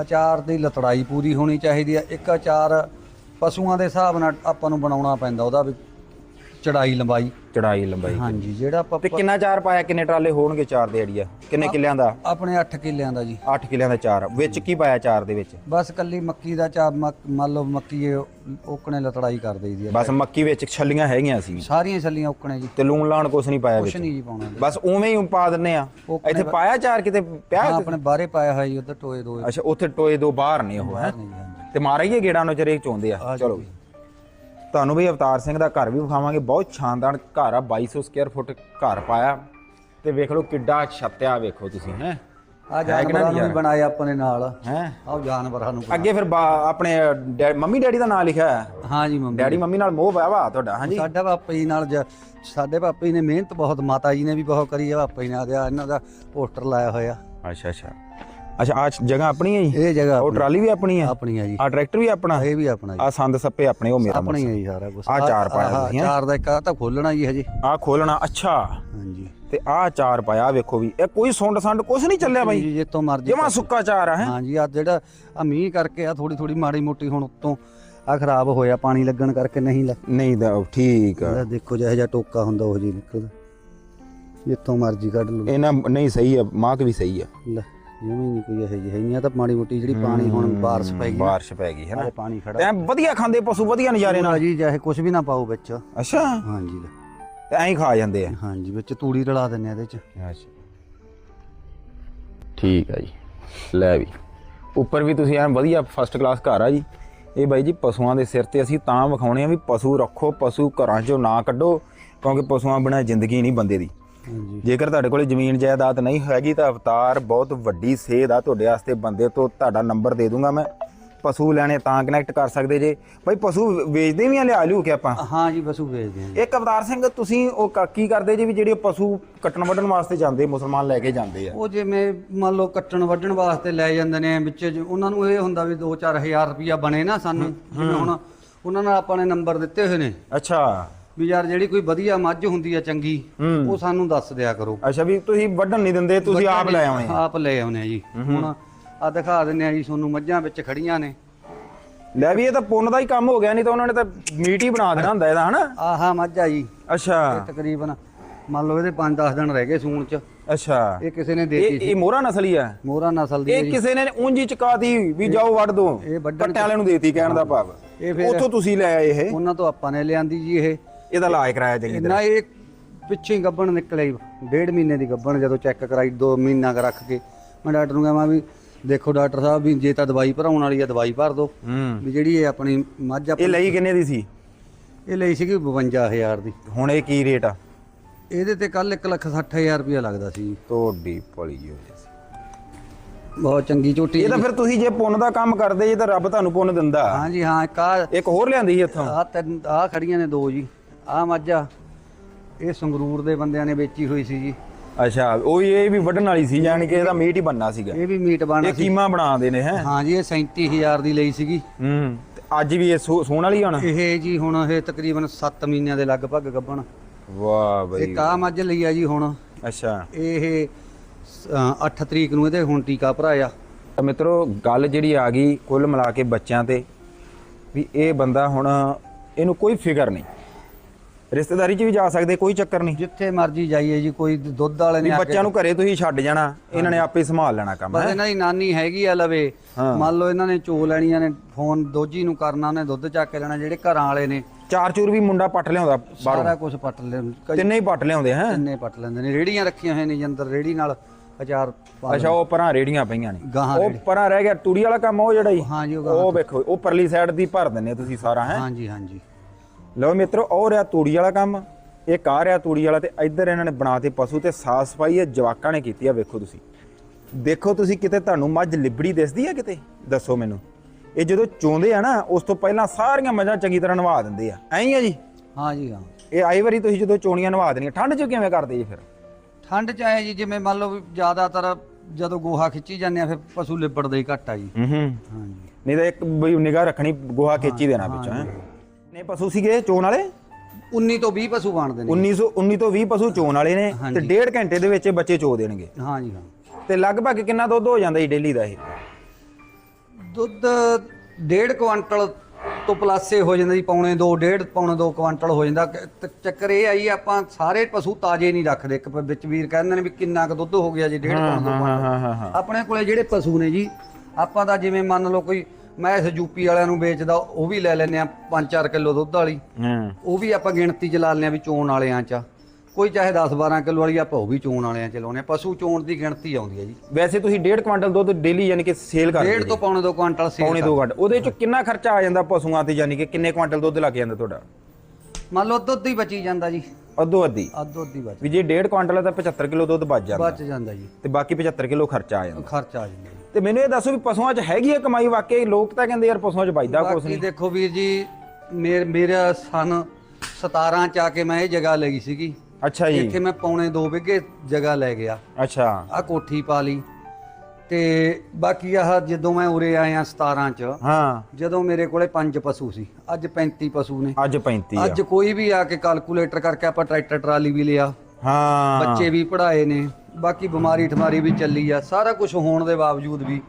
ਅਚਾਰ ਦੀ ਲਤੜਾਈ ਪੂਰੀ ਹੋਣੀ ਚਾਹੀਦੀ ਆ। ਇੱਕ ਅਚਾਰ ਪਸ਼ੂਆਂ ਦੇ ਹਿਸਾਬ ਨਾਲ ਆਪਾਂ ਨੂੰ ਬਣਾਉਣਾ ਪੈਂਦਾ ਉਹਦਾ ਵੀ। ਚੜਾਈ ਲੰਬਾਈ? ਚੜਾਈ ਲੰਬਾਈ ਹਾਂਜੀ ਜਿਹੜਾ ਆਪਾਂ ਤੇ ਕਿੰਨਾ ਚਾਰ ਪਾਇਆ ਕਿੰਨੇ ਟਰਾਲੇ ਹੋਣਗੇ ਚਾਰ ਦੇ ਆਈਡੀਆ ਕਿੰਨੇ ਕਿੱਲਿਆਂ ਦਾ? ਆਪਣੇ 8 ਕਿੱਲਿਆਂ ਦਾ ਜੀ। 8 ਕਿੱਲਿਆਂ ਦਾ ਚਾਰ। ਵਿੱਚ ਕੀ ਪਾਇਆ ਚਾਰ ਦੇ ਵਿੱਚ? ਬਸ ਕੱਲੀ ਮੱਕੀ ਦਾ ਚਾ ਮੱਕ- ਮੰਨ ਲਓ ਮੱਕੀ ਇਹ ਓਕਣੇ ਲਤੜਾਈ ਕਰ ਦੇਈਦੀ ਆ। ਬਸ ਮੱਕੀ ਵਿੱਚ ਛੱਲੀਆਂ ਹੈਗੀਆਂ ਸੀ। ਸਾਰੀਆਂ ਛੱਲੀਆਂ ਓਕਣੇ ਜੀ। ਤੇ ਲੂਣ ਲਾਣ ਕੁਛ ਨਹੀਂ ਪਾਇਆ ਕੁਛ ਵਿੱਚ? ਨਹੀਂ ਜੀ ਪਾਉਣਾ ਜੀ। ਬਸ ਉਵੇਂ ਹੀ ਪਾ ਦਿੰਨੇ ਆ। ਉਹ ਇੱਥੇ ਪਾਇਆ ਚਾਰ ਕਿਤੇ? ਪਿਆ ਹਾਂ ਆਪਣੇ ਬਾਹਰੇ ਪਾਇਆ ਹੋਇਆ ਜੀ ਉਧਰ ਟੋਏ ਦੋ। ਅੱਛਾ ਉੱਥੇ ਟੋਏ ਦੋ ਬਾਹਰ ਨੇ ਉਹ ਹੈ? ਤੇ ਮਾਰਾਈਏ ਗੇੜਾ ਨੂੰ ਚਰੇ ਚੋਂਦੇ ਆ। ਚਲੋ ਜੀ। ਤੁਹਾਨੂੰ ਵੀ ਅਵਤਾਰ ਸਿੰਘ ਦਾ ਘਰ ਵੀ ਵਿਖਾਵਾਂਗੇ। ਬਹੁਤ ਸ਼ਾਨਦਾਰ ਘਰ ਆ 2200 ਸਕੁਅਰ ਫੁੱਟ ਘਰ ਪਾਇਆ। ਤੇ ਵੇਖ ਲਓ ਕਿੱਡਾ ਛੱਤਿਆ ਵੇਖੋ ਤੁਸੀਂ ਹੈ। ਆ ਜਾਨਵਰਾਂ ਨੂੰ ਵੀ ਬਣਾਇਆ ਆਪਣੇ ਨਾਲ। ਹੈ? ਆਹ ਜਾਨਵਰਾਂ ਨੂੰ ਅੱਗੇ ਫਿਰ ਆਪਣੇ ਮੰਮੀ ਡੈਡੀ ਦਾ ਨਾਮ ਲਿਖਿਆ ਹੈ ਹਾਂ ਜੀ ਮੰਮੀ ਡੈਡੀ ਮੰਮੀ ਨਾਲ ਮੋਹ ਪਿਆ ਵਾ ਤੁਹਾਡਾ ਹਾਂਜੀ ਸਾਡਾ ਪਾਪਾ ਜੀ ਨਾਲ ਜ- ਸਾਡੇ ਪਾਪਾ ਜੀ ਨੇ ਮਿਹਨਤ ਬਹੁਤ ਮਾਤਾ ਜੀ ਨੇ ਵੀ ਬਹੁਤ ਕਰੀ ਆ ਪਾਪਾ ਜੀ ਨੇ ਆਦਿਆ ਇਹਨਾਂ ਦਾ ਪੋਸਟਰ ਲਾਇਆ ਹੋਇਆ। ਅੱਛਾ ਅੱਛਾ। ਅੱਛਾ ਆ ਜਗ੍ਹਾ ਆਪਣੀ ਹੈ ਜੀ? ਇਹ ਜਗ੍ਹਾ ਉਹ ਟਰਾਲੀ ਵੀ ਆਪਣੀ ਹੈ? ਆਪਣੀ ਆ ਜੀ। ਆ ਟਰੈਕਟਰ ਵੀ ਆਪਣਾ? ਇਹ ਵੀ ਆਪਣਾ ਜੀ। ਆ ਸੰਦ ਸੱਪੇ ਆਪਣੇ ਉਹ ਮੇਰਾ ਆਪਣੀ ਹੈ ਜੀ ਸਾਰਾ ਕੁਝ ਆਹ ਚਾਰ ਪਾਇਆ ਤੁਸੀਂ, ਹੈਂ? ਚਾਰ ਦਾ ਇੱਕ ਆਹ ਤਾਂ ਖੋਲਣਾ ਜੀ ਹਜੇ। ਆ ਖੋਲਣਾ ਅੱਛਾ। ਹਾਂਜੀ। ਤੇ ਆ ਚਾਰ ਪਾਇਆ ਵੇਖੋ ਵੀ। ਇਹ ਕੋਈ ਸੁੰਡ ਸੰਡ ਕੁਛ ਨਹੀਂ ਚੱਲਿਆ ਬਾਈ। ਜੀ ਜਿੱਤੋਂ ਮਰਜ਼ੀ ਜਮਾ ਸੁੱਕਾ ਚਾਰ ਆ ਹੈ? ਹਾਂਜੀ ਆ ਜਿਹੜਾ ਆ ਮੀਂਹ ਕਰਕੇ ਆ ਥੋੜੀ ਥੋੜੀ ਮਾੜੀ ਮੋਟੀ ਹੁਣ ਉੱਤੋਂ ਆ ਖਰਾਬ ਹੋਇਆ ਪਾਣੀ ਲੱਗਣ ਕਰਕੇ ਨਹੀਂ ਲੱਗ ਨਹੀਂ ਤਾਂ ਠੀਕ ਆ। ਦੇਖੋ ਜਿਹੋ ਜਿਹਾ ਟੋਕਾ ਹੁੰਦਾ ਉਹ ਜੀ ਨਿਕਲਦਾ। ਜਿੱਥੋਂ ਮਰਜ਼ੀ ਕੱਢ ਲਓ। ਇਹਨਾਂ ਨਹੀਂ ਸਹੀ ਆ ਮਾਕ ਵੀ ਸਹੀ ਆ। ਲੈ। ਜਿਵੇਂ ਨਹੀਂ ਕੋਈ ਇਹੋ ਜਿਹੀ ਹੈ ਨਹੀਂ ਆ ਤਾਂ ਮਾੜੀ ਮੋਟੀ ਜਿਹੜੀ ਪਾਣੀ ਹੁਣ ਬਾਰਿਸ਼ ਪੈ ਗਈ ਬਾਰਿਸ਼ ਪੈ ਗਈ ਹੈ ਨਾ। ਪਾਣੀ ਖੜਾ ਤੇ ਐਂ ਵਧੀਆ ਖਾਂਦੇ ਪਸ਼ੂ ਵਧੀਆ ਨਜ਼ਾਰੇ ਨਾਲ। ਜੀ ਚਾਹੇ ਕੁਝ ਵੀ ਨਾ ਪਾਓ ਵਿੱਚ। ਅੱਛਾ। ਹਾਂਜੀ। ਤੇ ਐਂ ਖਾ ਜਾਂਦੇ ਆ। ਹਾਂਜੀ ਵਿੱਚ ਤੂੜੀ ਰਲਾ ਦਿੰਨੇ ਆ ਇਹਦੇ ਚ। ਅੱਛਾ। ਠੀਕ ਆ ਜੀ। ਲੈ ਵੀ। ਉੱਪਰ ਵੀ ਤੁਸੀਂ ਐਨ ਵਧੀਆ ਫਸਟ ਕਲਾਸ ਘਰ ਆ ਜੀ। ਇਹ ਬਾਈ ਜੀ ਪਸ਼ੂਆਂ ਦੇ ਸਿਰ ਤੇ ਅਸੀਂ ਤਾਂ ਵਿਖਾਉਣੇ ਆ ਵੀ ਪਸ਼ੂ ਰੱਖੋ ਪਸ਼ੂ ਘਰਾਂ 'ਚੋਂ ਨਾ ਕੱਢੋ ਕਿਉਂਕਿ ਪਸ਼ੂਆਂ ਬਿਨਾਂ ਜ਼ਿੰਦਗੀ ਨਹੀਂ ਬੰਦੇ ਦੀ। ਜੇਕਰ ਤੁਹਾਡੇ ਕੋਲੇ ਜ਼ਮੀਨ ਜਾਇਦਾਦ ਨਹੀਂ ਹੈਗੀ ਤਾਂ ਅਵਤਾਰ ਬਹੁਤ ਵੱਡੀ ਸੇਧ ਆ ਤੁਹਾਡੇ ਵਾਸਤੇ ਬੰਦੇ ਤੋਂ ਤੁਹਾਡਾ ਨੰਬਰ ਦੇ ਦੂੰਗਾ ਮੈਂ। ਪਸ਼ੂ ਲੈਣੇ ਤਾਂ ਕਨੈਕਟ ਕਰ ਸਕਦੇ ਜੇ। ਬਾਈ ਪਸ਼ੂ ਵੇਚਦੇ ਵੀ ਆ ਲਿਆ ਲਿਓ ਕਿ ਆਪਾਂ? ਹਾਂ ਜੀ ਪਸ਼ੂ ਵੇਚਦੇ ਆ। ਇੱਕ ਅਵਤਾਰ ਸਿੰਘ ਤੁਸੀਂ ਉਹ ਕ- ਕਰਦੇ ਜੀ ਵੀ ਜਿਹੜੇ ਪਸ਼ੂ ਕੱਟਣ ਵੱਢਣ ਵਾਸਤੇ ਜਾਂਦੇ ਮੁਸਲਮਾਨ ਲੈ ਕੇ ਜਾਂਦੇ ਆ? ਉਹ ਜਿਵੇਂ ਮੰਨ ਲਓ ਕੱਟਣ ਵੱਢਣ ਵਾਸਤੇ ਲੈ ਜਾਂਦੇ ਨੇ ਵਿੱਚ ਉਹਨਾਂ ਨੂੰ ਇਹ ਹੁੰਦਾ ਵੀ 2-4000 ਰੁਪਇਆ ਬਣੇ ਨਾ ਸਾਨੂੰ। ਜਿਵੇਂ ਹੁਣ ਉਹਨਾਂ ਨਾਲ ਆਪਾਂ ਨੇ ਨੰਬਰ ਦਿੱਤੇ ਹੋਏ ਨੇ। ਅੱਛਾ। ਵੀ ਯਾਰ ਜਿਹੜੀ ਕੋਈ ਵਧੀਆ ਮੱਝ ਹੁੰਦੀ ਆ ਚੰਗੀ ਹੂੰ। ਉਹ ਸਾਨੂੰ ਦੱਸ ਦਿਆ ਕਰੋ। ਅੱਛਾ ਵੀ ਤੁਸੀਂ ਵੱਢਣ ਨਹੀਂ ਦਿੰਦੇ ਤੁਸੀਂ ਆਪ ਲੈ ਆਉਣੇ ਆ। ਆਪ ਲੈ ਆਉਨੇ ਆ ਜੀ। ਹੁਣ ਆ ਦਿਖਾ ਦਿੰਨੇ ਆ ਜੀ ਤੁਹਾਨੂੰ ਮੱਝਾਂ ਵਿੱਚ ਖੜੀਆਂ ਨੇ। ਲੈ ਵੀ ਇਹ ਤਾਂ ਪੁੰਨ ਦਾ ਹੀ ਕੰਮ ਹੋ ਗਿਆ ਨਹੀਂ ਤਾਂ ਉਹਨਾਂ ਨੇ ਤਾਂ ਮੀਟ ਹੀ ਬਣਾ ਦੇਣਾ ਹੁੰਦਾ ਇਹਦਾ ਹਨਾ? ਆਹਾ ਮੱਝ ਆ ਜੀ। ਅੱਛਾ। ਤਕਰੀਬਨ ਮੰਨ ਲਓ ਇਹਦੇ 5-10 ਦਿਨ ਰਹਿ ਗਏ ਸੂਣ ਚ। ਅੱਛਾ। ਇਹ ਕਿਸੇ ਨੇ ਇਹ ਦੇਤੀ ਸੀ। ਇਹ ਮੋਹਰਾ ਨਸਲੀ ਆ। ਮੋਹਰਾ ਨਸਲ ਦੀ ਹੈ ਇਹ ਜੀ। ਕਿਸੇ ਨੇ ਉਂਝ ਹੀ ਚਕਾਤੀ ਵੀ ਜਾਓ ਵੱਢ ਦੋ। ਇਹ ਵੱਢਣ ਕੱਟਿਆਂ ਵਾਲਿਆਂ ਨੂੰ ਦੇਤੀ ਕਹਿਣ ਦਾ ਭਾਵ। ਇਹ ਫਿਰ ਉੱਥੋਂ ਤੁਸੀਂ ਲੈ ਆਏ ਇਹ। ਉਹਨਾਂ ਤੋਂ ਆਪਾਂ ਨੇ ਲਿਆਂਦੀ ਜੀ ਇਹ। ਇਹਦਾ ਇਲਾਜ ਕਰਾਇਆ ਚੰਗੀ ਤਰ੍ਹਾਂ। ਨਾ ਇਹ ਪਿੱਛੇ ਹੀ ਗੱਬਣ ਨਿਕਲੇ ਡੇਢ ਮਹੀਨੇ ਦੀ ਗੱਬਣ ਜਦੋਂ ਚੈੱਕ ਕਰਾਈ 2 ਮਹੀਨਾ ਕ ਰੱਖ ਕੇ। ਮੈਂ ਡਾਕਟਰ ਨੂੰ ਕਹਾਂ ਵੀ ਦੇਖੋ ਡਾਕਟਰ ਸਾਹਿਬ ਵੀ ਜੇ ਤਾਂ ਦਵਾਈ ਭਰਾਉਣ ਵਾਲੀ ਆ ਦਵਾਈ ਭਰ ਦਿਓ। ਹੂੰ। ਵੀ ਜਿਹੜੀ ਇਹ ਆਪਣੀ ਮੱਝ ਆ ਇਹ ਲਈ ਕਿੰਨੇ ਦੀ ਸੀ? ਇਹ ਲਈ ਸੀਗੀ 52000 ਦੀ। ਹੁਣ ਇਹ ਕੀ ਰੇਟ ਆ? ਇਹਦੇ ਤੇ ਕੱਲ 160000 ਰੁਪਇਆ ਲੱਗਦਾ ਸੀ ਤੁਹਾਡੀ ਪਲੀ ਹੋਈ ਸੀ। ਬਹੁਤ ਚੰਗੀ ਝੋਟੀ ਇਹ ਤਾਂ ਫਿਰ ਤੁਸੀਂ ਜੇ ਪੁੰਨ ਦਾ ਕੰਮ ਕਰਦੇ ਜੇ ਤਾਂ ਰੱਬ ਤੁਹਾਨੂੰ ਪੁੰਨ ਦਿੰਦਾ। ਹਾਂਜੀ ਹਾਂ ਇੱਕ ਆ ਇੱਕ ਹੋਰ ਲਿਆਂਦੀ ਸੀ ਇੱਥੋਂ? ਆ ਤਿੰਨ ਆ ਖੜੀਆਂ ਨੇ ਦੋ ਜੀ। ਆ ਮੱਝ ਇਹ ਸੰਗਰੂਰ ਦੇ ਬੰਦਿਆਂ ਨੇ ਵੇਚੀ ਹੋਈ ਸੀ ਜੀ। ਅੱਛਾ ਉਹ ਇਹ ਵੀ ਵੱਢਣ ਵਾਲੀ ਸੀ ਯਾਨੀ ਕਿ ਇਹਦਾ ਮੀਟ ਹੀ ਬੰਨਾ ਸੀਗਾ। ਇਹ ਵੀ ਮੀਟ ਬਣਾ ਇਹ ਕੀਮਾ ਬਣਾਉਂਦੇ ਨੇ ਹੈ? ਹਾਂ ਜੀ ਇਹ 37000 ਦੀ ਲਈ ਸੀਗੀ। ਹੂੰ ਤੇ ਅੱਜ ਵੀ ਇਹ ਸੋ- ਸੋਹਣ ਵਾਲੀ ਹੁਣ? ਇਹ ਜੀ ਹੁਣ ਇਹ ਤਕਰੀਬਨ 7 ਮਹੀਨਿਆਂ ਦੇ ਲਗਭਗ ਗੱਭਣ। ਵਾਹ ਬਈ। ਇੱਕ ਆ ਮੱਝ ਲਈ ਆ ਜੀ ਹੁਣ। ਅੱਛਾ। ਇਹ 8 ਤਰੀਕ ਨੂੰ ਇਹਦੇ ਹੁਣ ਟੀਕਾ ਭਰਾਇਆ। ਤਾਂ ਮਿੱਤਰੋ ਗੱਲ ਜਿਹੜੀ ਆ ਗਈ ਕੁੱਲ ਮਿਲਾ ਕੇ ਬੱਚਿਆਂ ਤੇ ਵੀ ਇਹ ਬੰਦਾ ਹੁਣ ਇਹਨੂੰ ਕੋਈ ਫਿਕਰ ਨਹੀਂ। ਰਿਸ਼ਤੇਦਾਰੀ 'ਚ ਵੀ ਜਾ ਸਕਦੇ ਕੋਈ ਚੱਕਰ ਨਹੀਂ। ਜਿੱਥੇ ਮਰਜ਼ੀ ਜਾਈਏ ਜੀ ਕੋਈ ਦੁੱਧ ਵਾਲੇ ਵੀ ਨੇ ਆ ਕੇ ਬੱਚਿਆਂ ਨੂੰ ਘਰੇ ਤੁਸੀਂ ਛੱਡ ਜਾਣਾ ਇਹਨਾਂ ਨੇ ਆਪੇ ਸੰਭਾਲ ਲੈਣਾ ਕੰਮ ਬਸ ਹੈ? ਇਹਨਾਂ ਦੀ ਨਾਨੀ ਹੈਗੀ ਆ ਲਵੇ ਹਾਂ। ਮੰਨ ਲਓ ਇਹਨਾਂ ਨੇ ਚੋ ਲੈਣੀਆਂ ਨੇ ਫੋਨ ਦੋਜੀ ਨੂੰ ਕਰਨਾ ਉਹਨੇ ਦੁੱਧ ਚੱਕ ਕੇ ਲੈਣਾ ਜਿਹੜੇ ਘਰਾਂ ਵਾਲੇ ਨੇ। ਚਾਰ ਚੂਰ ਵੀ ਮੁੰਡਾ ਪੱਟ ਲਿਆਉਂਦਾ ਸਾਰਾ ਬਾਹਰੋਂ ਕੁਝ ਪੱਟ ਲੈ ਕਈ ਤਿੰਨੇ ਹੀ ਪੱਟ ਲਿਆਉਂਦੇ ਹੈ? ਤਿੰਨੇ ਪੱਟ ਲੈਂਦੇ ਨੇ ਰੇੜੀਆਂ ਰੱਖੀਆਂ ਹੋਈਆਂ ਨੇ ਜੀ ਅੰਦਰ ਰੇੜੀ ਨਾਲ ਅਚਾਰ ਪਾ ਅੱਛਾ ਉਹ ਪਰਾਂ ਰੇੜੀਆਂ ਪਈਆਂ ਨੇ। ਗਾਹਾਂ ਉਹ। ਪਰਾਂ ਰਹਿ ਗਿਆ ਤੂੜੀ ਵਾਲਾ ਕੰਮ ਉਹ ਜਿਹੜਾ ਹੀ ਹਾਂ ਜੀ ਉਹ ਉਹ ਵੇਖੋ ਉਹ ਪਰਲੀ ਸਾਈਡ ਦੀ ਭਰ ਦਿੰਨੇ ਤੁਸੀਂ ਸਾਰਾ ਹੈ? ਹਾਂਜੀ ਹਾਂਜੀ। ਲਓ ਮਿੱਤਰੋ ਉਹ ਰਿਹਾ ਤੂੜੀ ਵਾਲਾ ਕੰਮ ਇਹ ਕਾ ਰਿਹਾ ਤੂੜੀ ਵਾਲਾ ਤੇ ਇੱਧਰ ਇਹਨਾਂ ਨੇ ਬਣਾਤੇ ਪਸ਼ੂ ਤੇ ਸਾਫ਼ ਸਫ਼ਾਈ ਇਹ ਜਵਾਕਾਂ ਨੇ ਕੀਤੀ ਆ ਵੇਖੋ ਤੁਸੀਂ। ਦੇਖੋ ਤੁਸੀਂ ਕਿਤੇ ਤੁਹਾਨੂੰ ਮੱਝ ਲਿਬੜੀ ਦਿਸਦੀ ਆ ਕਿਤੇ? ਦੱਸੋ ਮੈਨੂੰ। ਇਹ ਜਦੋਂ ਚੋਂਦੇ ਆ ਨਾ ਉਸ ਤੋਂ ਪਹਿਲਾਂ ਸਾਰੀਆਂ ਮੱਝਾਂ ਚੰਗੀ ਤਰ੍ਹਾਂ ਨਵਾ ਦਿੰਦੇ ਆ। ਐਂ ਆ ਜੀ? ਹਾਂ ਜੀ ਹਾਂ। ਇਹ ਆਈ ਵਾਰੀ ਤੁਸੀਂ ਜਦੋਂ ਚੋਣੀਆਂ ਨਵਾ ਦੇਣੀਆਂ ਠੰਡ 'ਚ ਕਿਵੇਂ ਕਰਦੇ ਜੀ ਫਿਰ? ਠੰਡ ਚ ਆਏ ਜੀ ਜਿਵੇਂ ਮੰਨ ਲਓ ਜ਼ਿਆਦਾਤਰ ਜਦੋਂ ਗੋਹਾ ਖਿੱਚੀ ਜਾਂਦੇ ਆ ਫਿਰ ਪਸ਼ੂ ਲਿਬੜਦੇ ਹੀ ਘੱਟ ਆ ਜੀ। ਹੂੰ ਹੂੰ। ਹਾਂਜੀ ਨਹੀਂ ਤਾਂ ਇੱਕ ਨਿਗਾਹ ਰੱਖਣੀ ਗੋਹਾ ਖੇਚੀ ਦੇਣਾ ਵਿੱਚੋਂ ਹੈ। ਨੇ ਪਸ਼ੂ ਸੀਗੇ ਚੋਣ ਵਾਲੇ? 19 ਤੋਂ 20 ਪਸ਼ੂ ਬਣਦੇ ਨੇ। 1900 19 ਤੋਂ 20 ਪਸ਼ੂ ਚੋਣ ਵਾਲੇ ਨੇ ਤੇ ਹਾਂਜੀ। ਡੇਢ ਘੰਟੇ ਦੇ ਵਿੱਚ ਇਹ ਬੱਚੇ ਚੋ ਦੇਣਗੇ। ਹਾਂ ਜੀ ਹਾਂ। ਤੇ ਲਗਭਗ ਕਿੰਨਾ ਦੁੱਧ ਹੋ ਜਾਂਦਾ ਜੀ ਡੇਲੀ ਦਾ ਇਹ? ਦੁੱਧ ਡੇਢ ਕੁਆਂਟਲ ਤੋਂ ਪਲਾਸੇ ਹੋ ਜਾਂਦਾ ਜੀ ਪੌਣੇ 2 ਡੇਢ ਪੌਣੇ 2 ਕੁਆਂਟਲ ਹੋ ਜਾਂਦਾ। ਕ- ਤ- ਚੱਕਰ ਇਹ ਆਈ ਆਪਾਂ ਸਾਰੇ ਪਸ਼ੂ ਤਾਜ਼ੇ ਨਹੀਂ ਰੱਖਦੇ। ਇੱਕ ਪ- ਵਿੱਚ ਵੀਰ ਕਹਿੰਦੇ ਨੇ ਵੀ ਕਿੰਨਾ ਕੁ ਦੁੱਧ ਹੋ ਗਿਆ ਜੀ ਡੇਢ ਪੌਣੇ 2 ਹਾਂ ਕੁਆਂਟਲ ਹਾਂ ਹਾਂ ਹਾਂ। ਆਪਣੇ ਕੋਲੇ ਜਿਹੜੇ ਪਸ਼ੂ ਨੇ ਜੀ ਆਪਾਂ ਤਾਂ ਜਿਵੇਂ ਮੰਨ ਲਓ ਕੋਈ ਮੈਂ ਇਸ ਯੂਪੀ ਵਾਲਿਆਂ ਨੂੰ ਵੇਚਦਾ ਉਹ ਵੀ ਲੈ ਲੈਨੇ ਆ 5-4 ਕਿਲੋ ਦੁੱਧ ਵਾਲੀ। ਹਾਂ। ਉਹ ਵੀ ਆਪਾਂ ਗਿਣਤੀ ਚ ਲਾ ਲੈਂਦੇ ਆ ਵੀ ਚੋਣ ਵਾਲਿਆਂ ਚ। ਆ। ਕੋਈ ਚਾਹੇ 10-12 ਕਿਲੋ ਵਾਲੀ ਆਪਾਂ ਉਹ ਵੀ ਚੋਣ ਵਾਲਿਆਂ ਚ ਲਾਉਨੇ ਆ। ਪਸ਼ੂ ਚੋਣ ਦੀ ਗਿਣਤੀ ਆਉਂਦੀ ਹੈ ਜੀ। ਵੈਸੇ ਤੁਸੀਂ ਡੇਢ ਕੁਆਂਟਲ ਦੁੱਧ ਡੇਲੀ ਯਾਨੀ ਕਿ ਸੇਲ ਕਰਦੇ ਡੇਢ ਤੋਂ ਪੌਣੇ 2 ਕੁਆਂਟਲ ਸੇਲ ਪੌਣੇ 2 ਕੁਆਂਟਲ ਉਹਦੇ ਚ ਕਿੰਨਾ ਖਰਚਾ ਆ ਜਾਂਦਾ ਪਸ਼ੂਆਂ ਤੇ ਯਾਨੀ ਕਿ ਕਿੰਨੇ ਕੁਆਂਟਲ ਦੁੱਧ ਲੱਗ ਜਾਂਦਾ ਤੁਹਾਡਾ? ਮੰਨ ਲਓ ਦੁੱਧ ਹੀ ਬਚੀ ਜਾਂਦਾ ਜੀ। ਅੱਧੋ ਅੱਧੀ। ਅੱਧੋ ਅੱਧੀ ਬਚ ਵੀ ਜੇ ਡੇਢ ਕੁਆਂਟਲ ਹੈ ਤਾਂ 75 ਕਿਲੋ ਦੁੱਧ ਬਚ ਜਾਂਦਾ। ਬਚ ਜਾਂਦਾ ਜੀ। ਤੇ ਬਾਕੀ 75 ਕਿਲੋ ਖਰਚਾ ਆ ਜਾਂਦਾ। ਖਰਚਾ ਆ ਜਾਂਦਾ ਤੇ ਮੈਨੂੰ ਇਹ ਦੱਸੋ ਵੀ ਪਸ਼ੂਆਂ 'ਚ ਹੈਗੀ ਹੈ ਕਮਾਈ? ਵਾਕਈ ਲੋਕ ਤਾਂ ਕਹਿੰਦੇ ਯਾਰ ਪਸ਼ੂਆਂ 'ਚ ਵੱਜਦਾ ਕੁਛ ਬਾਕੀ ਨਹੀਂ। ਦੇਖੋ ਵੀਰ ਜੀ ਮੇਰ ਮੇਰਾ ਸਨ 17 ਚ ਆ ਕੇ ਮੈਂ ਇਹ ਜਗ੍ਹਾ ਲਈ ਸੀਗੀ। ਅੱਛਾ ਜੀ। ਇੱਥੇ ਮੈਂ ਪੌਣੇ 2 ਵਿਗੇ ਜਗ੍ਹਾ ਲੈ ਗਿਆ। ਅੱਛਾ। ਆ ਕੋਠੀ ਪਾ ਲਈ। ਤੇ ਬਾਕੀ ਆਹ ਜਦੋਂ ਮੈਂ ਉਰੇ ਆਇਆ 17 ਚ ਹਾਂ। ਜਦੋਂ ਮੇਰੇ ਕੋਲੇ 5 ਪਸ਼ੂ ਸੀ। ਅੱਜ 35 ਪਸ਼ੂ ਨੇ। ਅੱਜ 35 ਆ। ਅੱਜ ਕੋਈ ਵੀ ਆ ਕੇ ਕੈਲਕੂਲੇਟਰ ਕਰਕੇ ਆਪਾਂ ਟਰੈਕਟਰ ਟਰਾਲੀ ਵੀ ਲਿਆ। ਹਾਂ। ਬੱਚੇ ਵੀ ਪੜਾਏ ਨੇ। ਬਾਕੀ ਬਿਮਾਰੀ ਠਮਾਰੀ ਵੀ ਚੱਲੀ ਆ ਸਾਰਾ ਕੁਝ ਹੋਣ ਦੇ ਬਾਵਜੂਦ ਵੀ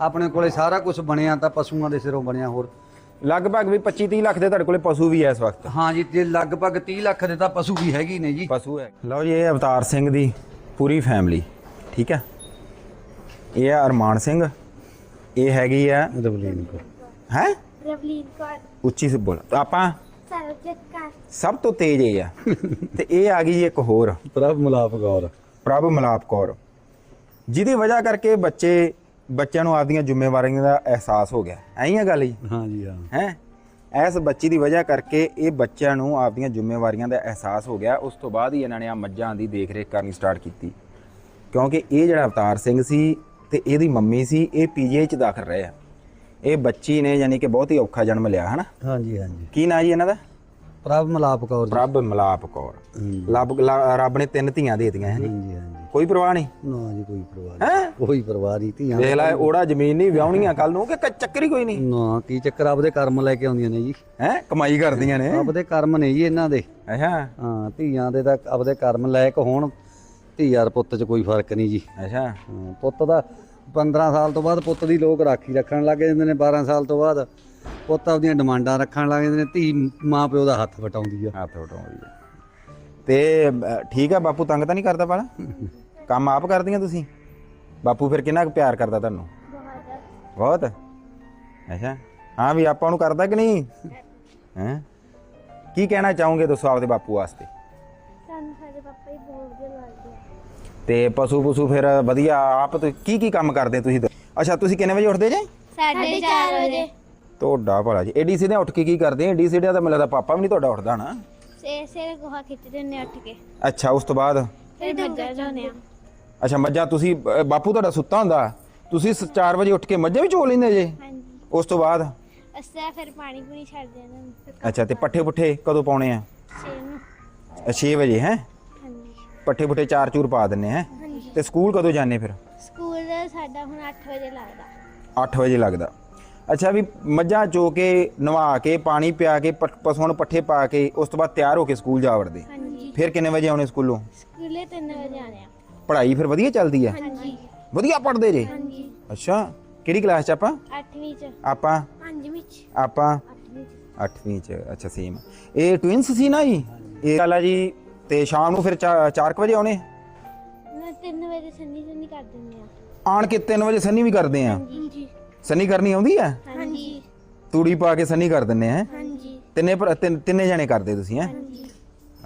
ਆਪਣੇ ਕੋਲੇ ਸਾਰਾ ਕੁਝ ਬਣਿਆ ਤਾਂ ਪਸ਼ੂਆਂ ਦੇ ਸਿਰੋਂ ਬਣਿਆ ਹੋਰ। ਲਗਭਗ ਵੀ 25 30 ਲੱਖ ਦੇ ਤੁਹਾਡੇ ਕੋਲੇ ਪਸ਼ੂ ਵੀ ਐ ਇਸ ਵਕਤ। ਹਾਂ ਜੀ ਤੇ ਲਗਭਗ 30 ਲੱਖ ਦੇ ਤਾਂ ਪਸ਼ੂ ਵੀ ਹੈਗੀ ਨੇ ਜੀ। ਪਸ਼ੂ ਹੈ। ਲਓ ਜੀ ਇਹ ਅਵਤਾਰ ਸਿੰਘ ਦੀ ਪੂਰੀ ਫੈਮਿਲੀ ਠੀਕ ਹੈ? ਇਹ ਹੈ ਅਰਮਾਨ ਸਿੰਘ ਇਹ ਹੈਗੀ ਆ ਰਵਲੀਨ ਕੋ ਹੈ? ਰਵਲੀਨ ਕੌਰ। ਉੱਚੀ ਸੇ ਬੋਲ ਤਾਂ ਆਪਾਂ ਸਰਬਜੀਤ ਕੌਰ। ਸਭ ਤੋਂ ਤੇਜ਼ ਇਹ ਆ। ਤੇ ਇਹ ਆ ਗਈ ਇੱਕ ਹੋਰ। ਪ੍ਰਭ ਮਲਾਪ ਗੌਰ ਪ੍ਰਭ ਮਲਾਪ ਕੌਰ। ਜਿਹਦੀ ਵਜ੍ਹਾ ਕਰਕੇ ਬੱਚੇ ਬੱਚਿਆਂ ਨੂੰ ਆਪਦੀਆਂ ਜ਼ਿੰਮੇਵਾਰੀਆਂ ਦਾ ਅਹਿਸਾਸ ਹੋ ਗਿਆ। ਐਂ ਗੱਲ ਜੀ? ਹਾਂ ਜੀ ਹਾਂ। ਹੈ? ਇਸ ਬੱਚੀ ਦੀ ਵਜ੍ਹਾ ਕਰਕੇ ਇਹ ਬੱਚਿਆਂ ਨੂੰ ਆਪਦੀਆਂ ਜ਼ਿੰਮੇਵਾਰੀਆਂ ਦਾ ਅਹਿਸਾਸ ਹੋ ਗਿਆ। ਉਸ ਤੋਂ ਬਾਅਦ ਹੀ ਇਹਨਾਂ ਨੇ ਆ ਮੱਝਾਂ ਦੀ ਦੇਖ-ਰੇਖ ਕਰਨੀ ਸਟਾਰਟ ਕੀਤੀ। ਕਿਉਂਕਿ ਇਹ ਜਿਹੜਾ ਅਵਤਾਰ ਸਿੰਘ ਸੀ ਤੇ ਇਹਦੀ ਮੰਮੀ ਸੀ ਇਹ ਪੀਜੀਆਈ ਚ ਦਾਖਲ ਰਹੇ ਆ। ਇਹ ਬੱਚੀ ਨੇ ਯਾਨੀ ਕਿ ਬਹੁਤ ਹੀ ਔਖਾ ਜਨਮ ਲਿਆ ਹਨਾ? ਹਾਂ ਜੀ ਹਾਂ ਜੀ। ਕੀ ਨਾਂ ਜੀ ਇਹਨਾਂ ਦਾ? ਪ੍ਰਭ ਮਲਾਪ ਕੌਰ ਜੀ। ਪ੍ਰਭ ਮਲਾਪ ਕੌਰ। ਲੱਭ ਲਾ- ਰੱਬ ਨੇ ਤਿੰਨ ਧੀਆਂ ਦੇ ਦਿੱਤੀਆਂ ਹੈ ਜੀ ਕੋਈ ਪਰਵਾਹ ਨਹੀਂ? ਨਾ ਜੀ ਕੋਈ ਪਰਵਾਹ ਹੈ? ਨਹੀਂ। ਕੋਈ ਪਰਵਾਹ ਨਹੀਂ ਧੀਆਂ ਦੇਖ ਲੈ ਓੜਾ ਜ਼ਮੀਨ ਨਹੀਂ ਵਿਆਹਣੀਆਂ ਕੱਲ ਨੂੰ ਕਿ ਕ- ਚੱਕਰ ਹੀ ਕੋਈ ਨਹੀਂ? ਨਾ ਕੀ ਚੱਕਰ ਆਪਦੇ ਕਰਮ ਲੈ ਕੇ ਆਉਂਦੀਆਂ ਨੇ ਜੀ। ਹੈ? ਕਮਾਈ ਕਰਦੀਆਂ ਨੇ। ਆਪਦੇ ਕਰਮ ਨੇ ਜੀ ਇਹਨਾਂ ਦੇ। ਅੱਛਾ। ਹਾਂ ਧੀਆਂ ਦੇ ਤਾਂ ਆਪਦੇ ਕਰਮ ਲਾਇਕ ਹੋਣ ਧੀ ਯਾਰ ਪੁੱਤ 'ਚ ਕੋਈ ਫ਼ਰਕ ਨਹੀਂ ਜੀ। ਅੱਛਾ। ਹਾਂ, ਪੁੱਤ ਦਾ 15 ਸਾਲ ਤੋਂ ਬਾਅਦ ਪੁੱਤ ਦੀ ਲੋਕ ਰਾਖੀ ਰੱਖਣ ਲੱਗ ਜਾਂਦੇ ਨੇ 12 ਸਾਲ ਤੋਂ ਬਾਅਦ। ਪੁੱਤ ਆਪਦੀਆਂ ਡਿਮਾਂਡਾਂ ਰੱਖਣ ਲੱਗ ਜਾਂਦੇ ਨੇ ਧੀ ਮਾਂ ਪਿਓ ਦਾ ਹੱਥ ਵਟਾਉਂਦੀ ਆ। ਹੱਥ ਉਠਾਉਂਦੀ ਹੈ ਤੇ ਅ, ਠੀਕ ਆ ਬਾਪੂ ਤੰਗ ਤਾਂ ਨਹੀਂ ਕਰਦਾ ਬਾਲਾ? ਕੰਮ ਆਪ ਕਰਦੀਆਂ ਤੁਸੀਂ? ਬਾਪੂ ਫਿਰ ਕਿੰਨਾ ਕੁ ਪਿਆਰ ਕਰਦਾ ਤੁਹਾਨੂੰ? ਬਹੁਤ। ਬਹੁਤ ਅੱਛਾ। ਹਾਂ ਵੀ ਆਪਾਂ ਨੂੰ ਕਰਦਾ ਕਿ ਨਹੀਂ? ਹੈ? ਕੀ ਕਹਿਣਾ ਚਾਹੋਗੇ ਦੱਸੋ ਆਪਦੇ ਬਾਪੂ ਵਾਸਤੇ? ਸਾਨੂੰ ਸਾਡੇ ਪਾਪਾ ਹੀ ਬਹੁਤ ਵਧੀਆ ਲੱਗਦੇ ਆ। ਤੇ ਪਸ਼ੂ ਪਸ਼ੂ ਫਿਰ ਵਧੀਆ ਆਪ ਤੁਸੀਂ ਕੀ ਕੀ ਕੰਮ ਕਰਦੇ ਤੁਸੀਂ? ਅੱਛਾ ਤੁਸੀਂ ਕਿੰਨੇ ਵਜੇ ਉੱਠਦੇ ਜੇ? ਸਾਢੇ 4 ਵਜੇ। ਤੁਹਾਡਾ ਭਲਾ ਜੀ। ਏਡੀ ਸੀਧੇ ਉੱਠ ਕੇ ਕੀ ਕਰਦੇ ਏਡੀ ਸੀਧੇ ਤਾਂ ਮੈਨੂੰ ਲੱਗਦਾ ਪਾਪਾ ਵੀ ਨਹੀਂ ਤੁਹਾਡਾ ਉੱਠਦਾ ਨਾ। ਸੇ ਸੇ ਗੋਹਾ ਖਿੱਚਦੇ ਹੁੰਦੇ ਉੱਠ ਕੇ। ਅੱਛਾ ਉਸ ਤੋਂ ਬਾਅਦ? ਫਿਰ ਮੱਝਾਂ ਚੋਣੇ ਆ ਅੱਛਾ ਮੱਝਾਂ ਤੁਸੀਂ ਅ, ਬਾਪੂ ਤੁਹਾਡਾ ਸੁੱਤਾ ਹੁੰਦਾ? ਤੁਸੀਂ 4 ਵਜੇ ਉੱਠ ਕੇ ਮੱਝਾਂ ਵੀ ਚੋ ਲੈਂਦੇ ਜੇ? ਹਾਂਜੀ। ਉਸ ਤੋਂ ਬਾਅਦ? ਅਸਾਂ ਫਿਰ ਪਾਣੀ ਪੂਣੀ ਛੱਡ ਦੇਣਾ ਅੱਛਾ ਤੇ ਪੱਠੇ ਪੁੱਠੇ ਕਦੋਂ ਪਾਉਣੇ ਆ? ਛੇ ਨੂੰ। 6 ਵਜੇ ਹੈ? ਹਾਂਜੀ। ਪੱਠੇ ਪੁੱਠੇ ਚਾਰ ਚੂਰ ਪਾ ਦਿੰਨੇ ਹੈ? ਹਾਂਜੀ। ਤੇ ਸਕੂਲ ਕਦੋਂ ਜਾਂਦੇ ਫਿਰ? ਸਕੂਲ ਸਾਡਾ ਹੁਣ 8 ਵਜੇ ਲੱਗਦਾ। 8 ਵਜੇ ਲੱਗਦਾ। ਅੱਛਾ ਵੀ ਮੱਝਾਂ ਚੋ ਕੇ ਨਵਾ ਕੇ ਪਾਣੀ ਪਿਆ ਕੇ ਪ- ਪਸ਼ੂਆਂ ਨੂੰ ਪੱਠੇ ਪਾ ਕੇ ਉਸ ਤੋਂ ਬਾਅਦ ਤਿਆਰ ਹੋ ਕੇ ਸਕੂਲ ਜਾ ਵੜਦੇ। ਹਾਂਜੀ। ਫਿਰ ਕਿੰਨੇ ਵਜੇ ਆਉਣੇ ਸਕੂਲੋਂ? ਸਕੂਲੇ 3 ਵਜੇ ਆਣੇ ਆ। ਪੜ੍ਹਾਈ ਫਿਰ ਵਧੀਆ ਚੱਲਦੀ ਹੈ ਹਾਂਜੀ। ਵਧੀਆ ਪੜ੍ਹਦੇ ਜੇ? ਹਾਂਜੀ। ਅੱਛਾ ਕਿਹੜੀ ਕਲਾਸ ਚ ਆਪਾਂ? 8ਵੀਂ ਚ। ਆਪਾਂ? ਪੰਜਵੀਂ ਚ। ਆਪਾਂ? 8ਵੀਂ ਚ। 8ਵੀਂ ਚ ਅੱਛਾ ਸੇਮ ਇਹ ਟਵਿੰਸ ਸੀ ਨਾ ਜੀ? ਇਹ ਗੱਲ ਆ ਜੀ ਤੇ ਸ਼ਾਮ ਨੂੰ ਫਿਰ 4 ਵਜੇ ਆਉਣੇ? ਮੈਂ 3 ਵਜੇ ਸੰਨੀ ਸੰਨੀ ਕਰ ਦਿੰਦੇ ਆ। ਆਣ ਕੇ 3 ਵਜੇ ਸੰਨੀ ਵੀ ਕਰਦੇ ਆ? ਹਾਂਜੀ। ਸੰਨੀ ਕਰਨੀ ਆਉਂਦੀ ਆ ਹਾਂਜੀ। ਤੂੜੀ ਪਾ ਕੇ ਸੰਨੀ ਕਰ ਦਿੰਨੇ ਆ ਹਾਂਜੀ। ਤਿੰਨੇ ਭਰਾ- ਤਿੰਨ- ਤਿੰਨੇ ਜਣੇ ਕਰਦੇ ਤੁਸੀਂ ਹੈ? ਹਾਂਜੀ।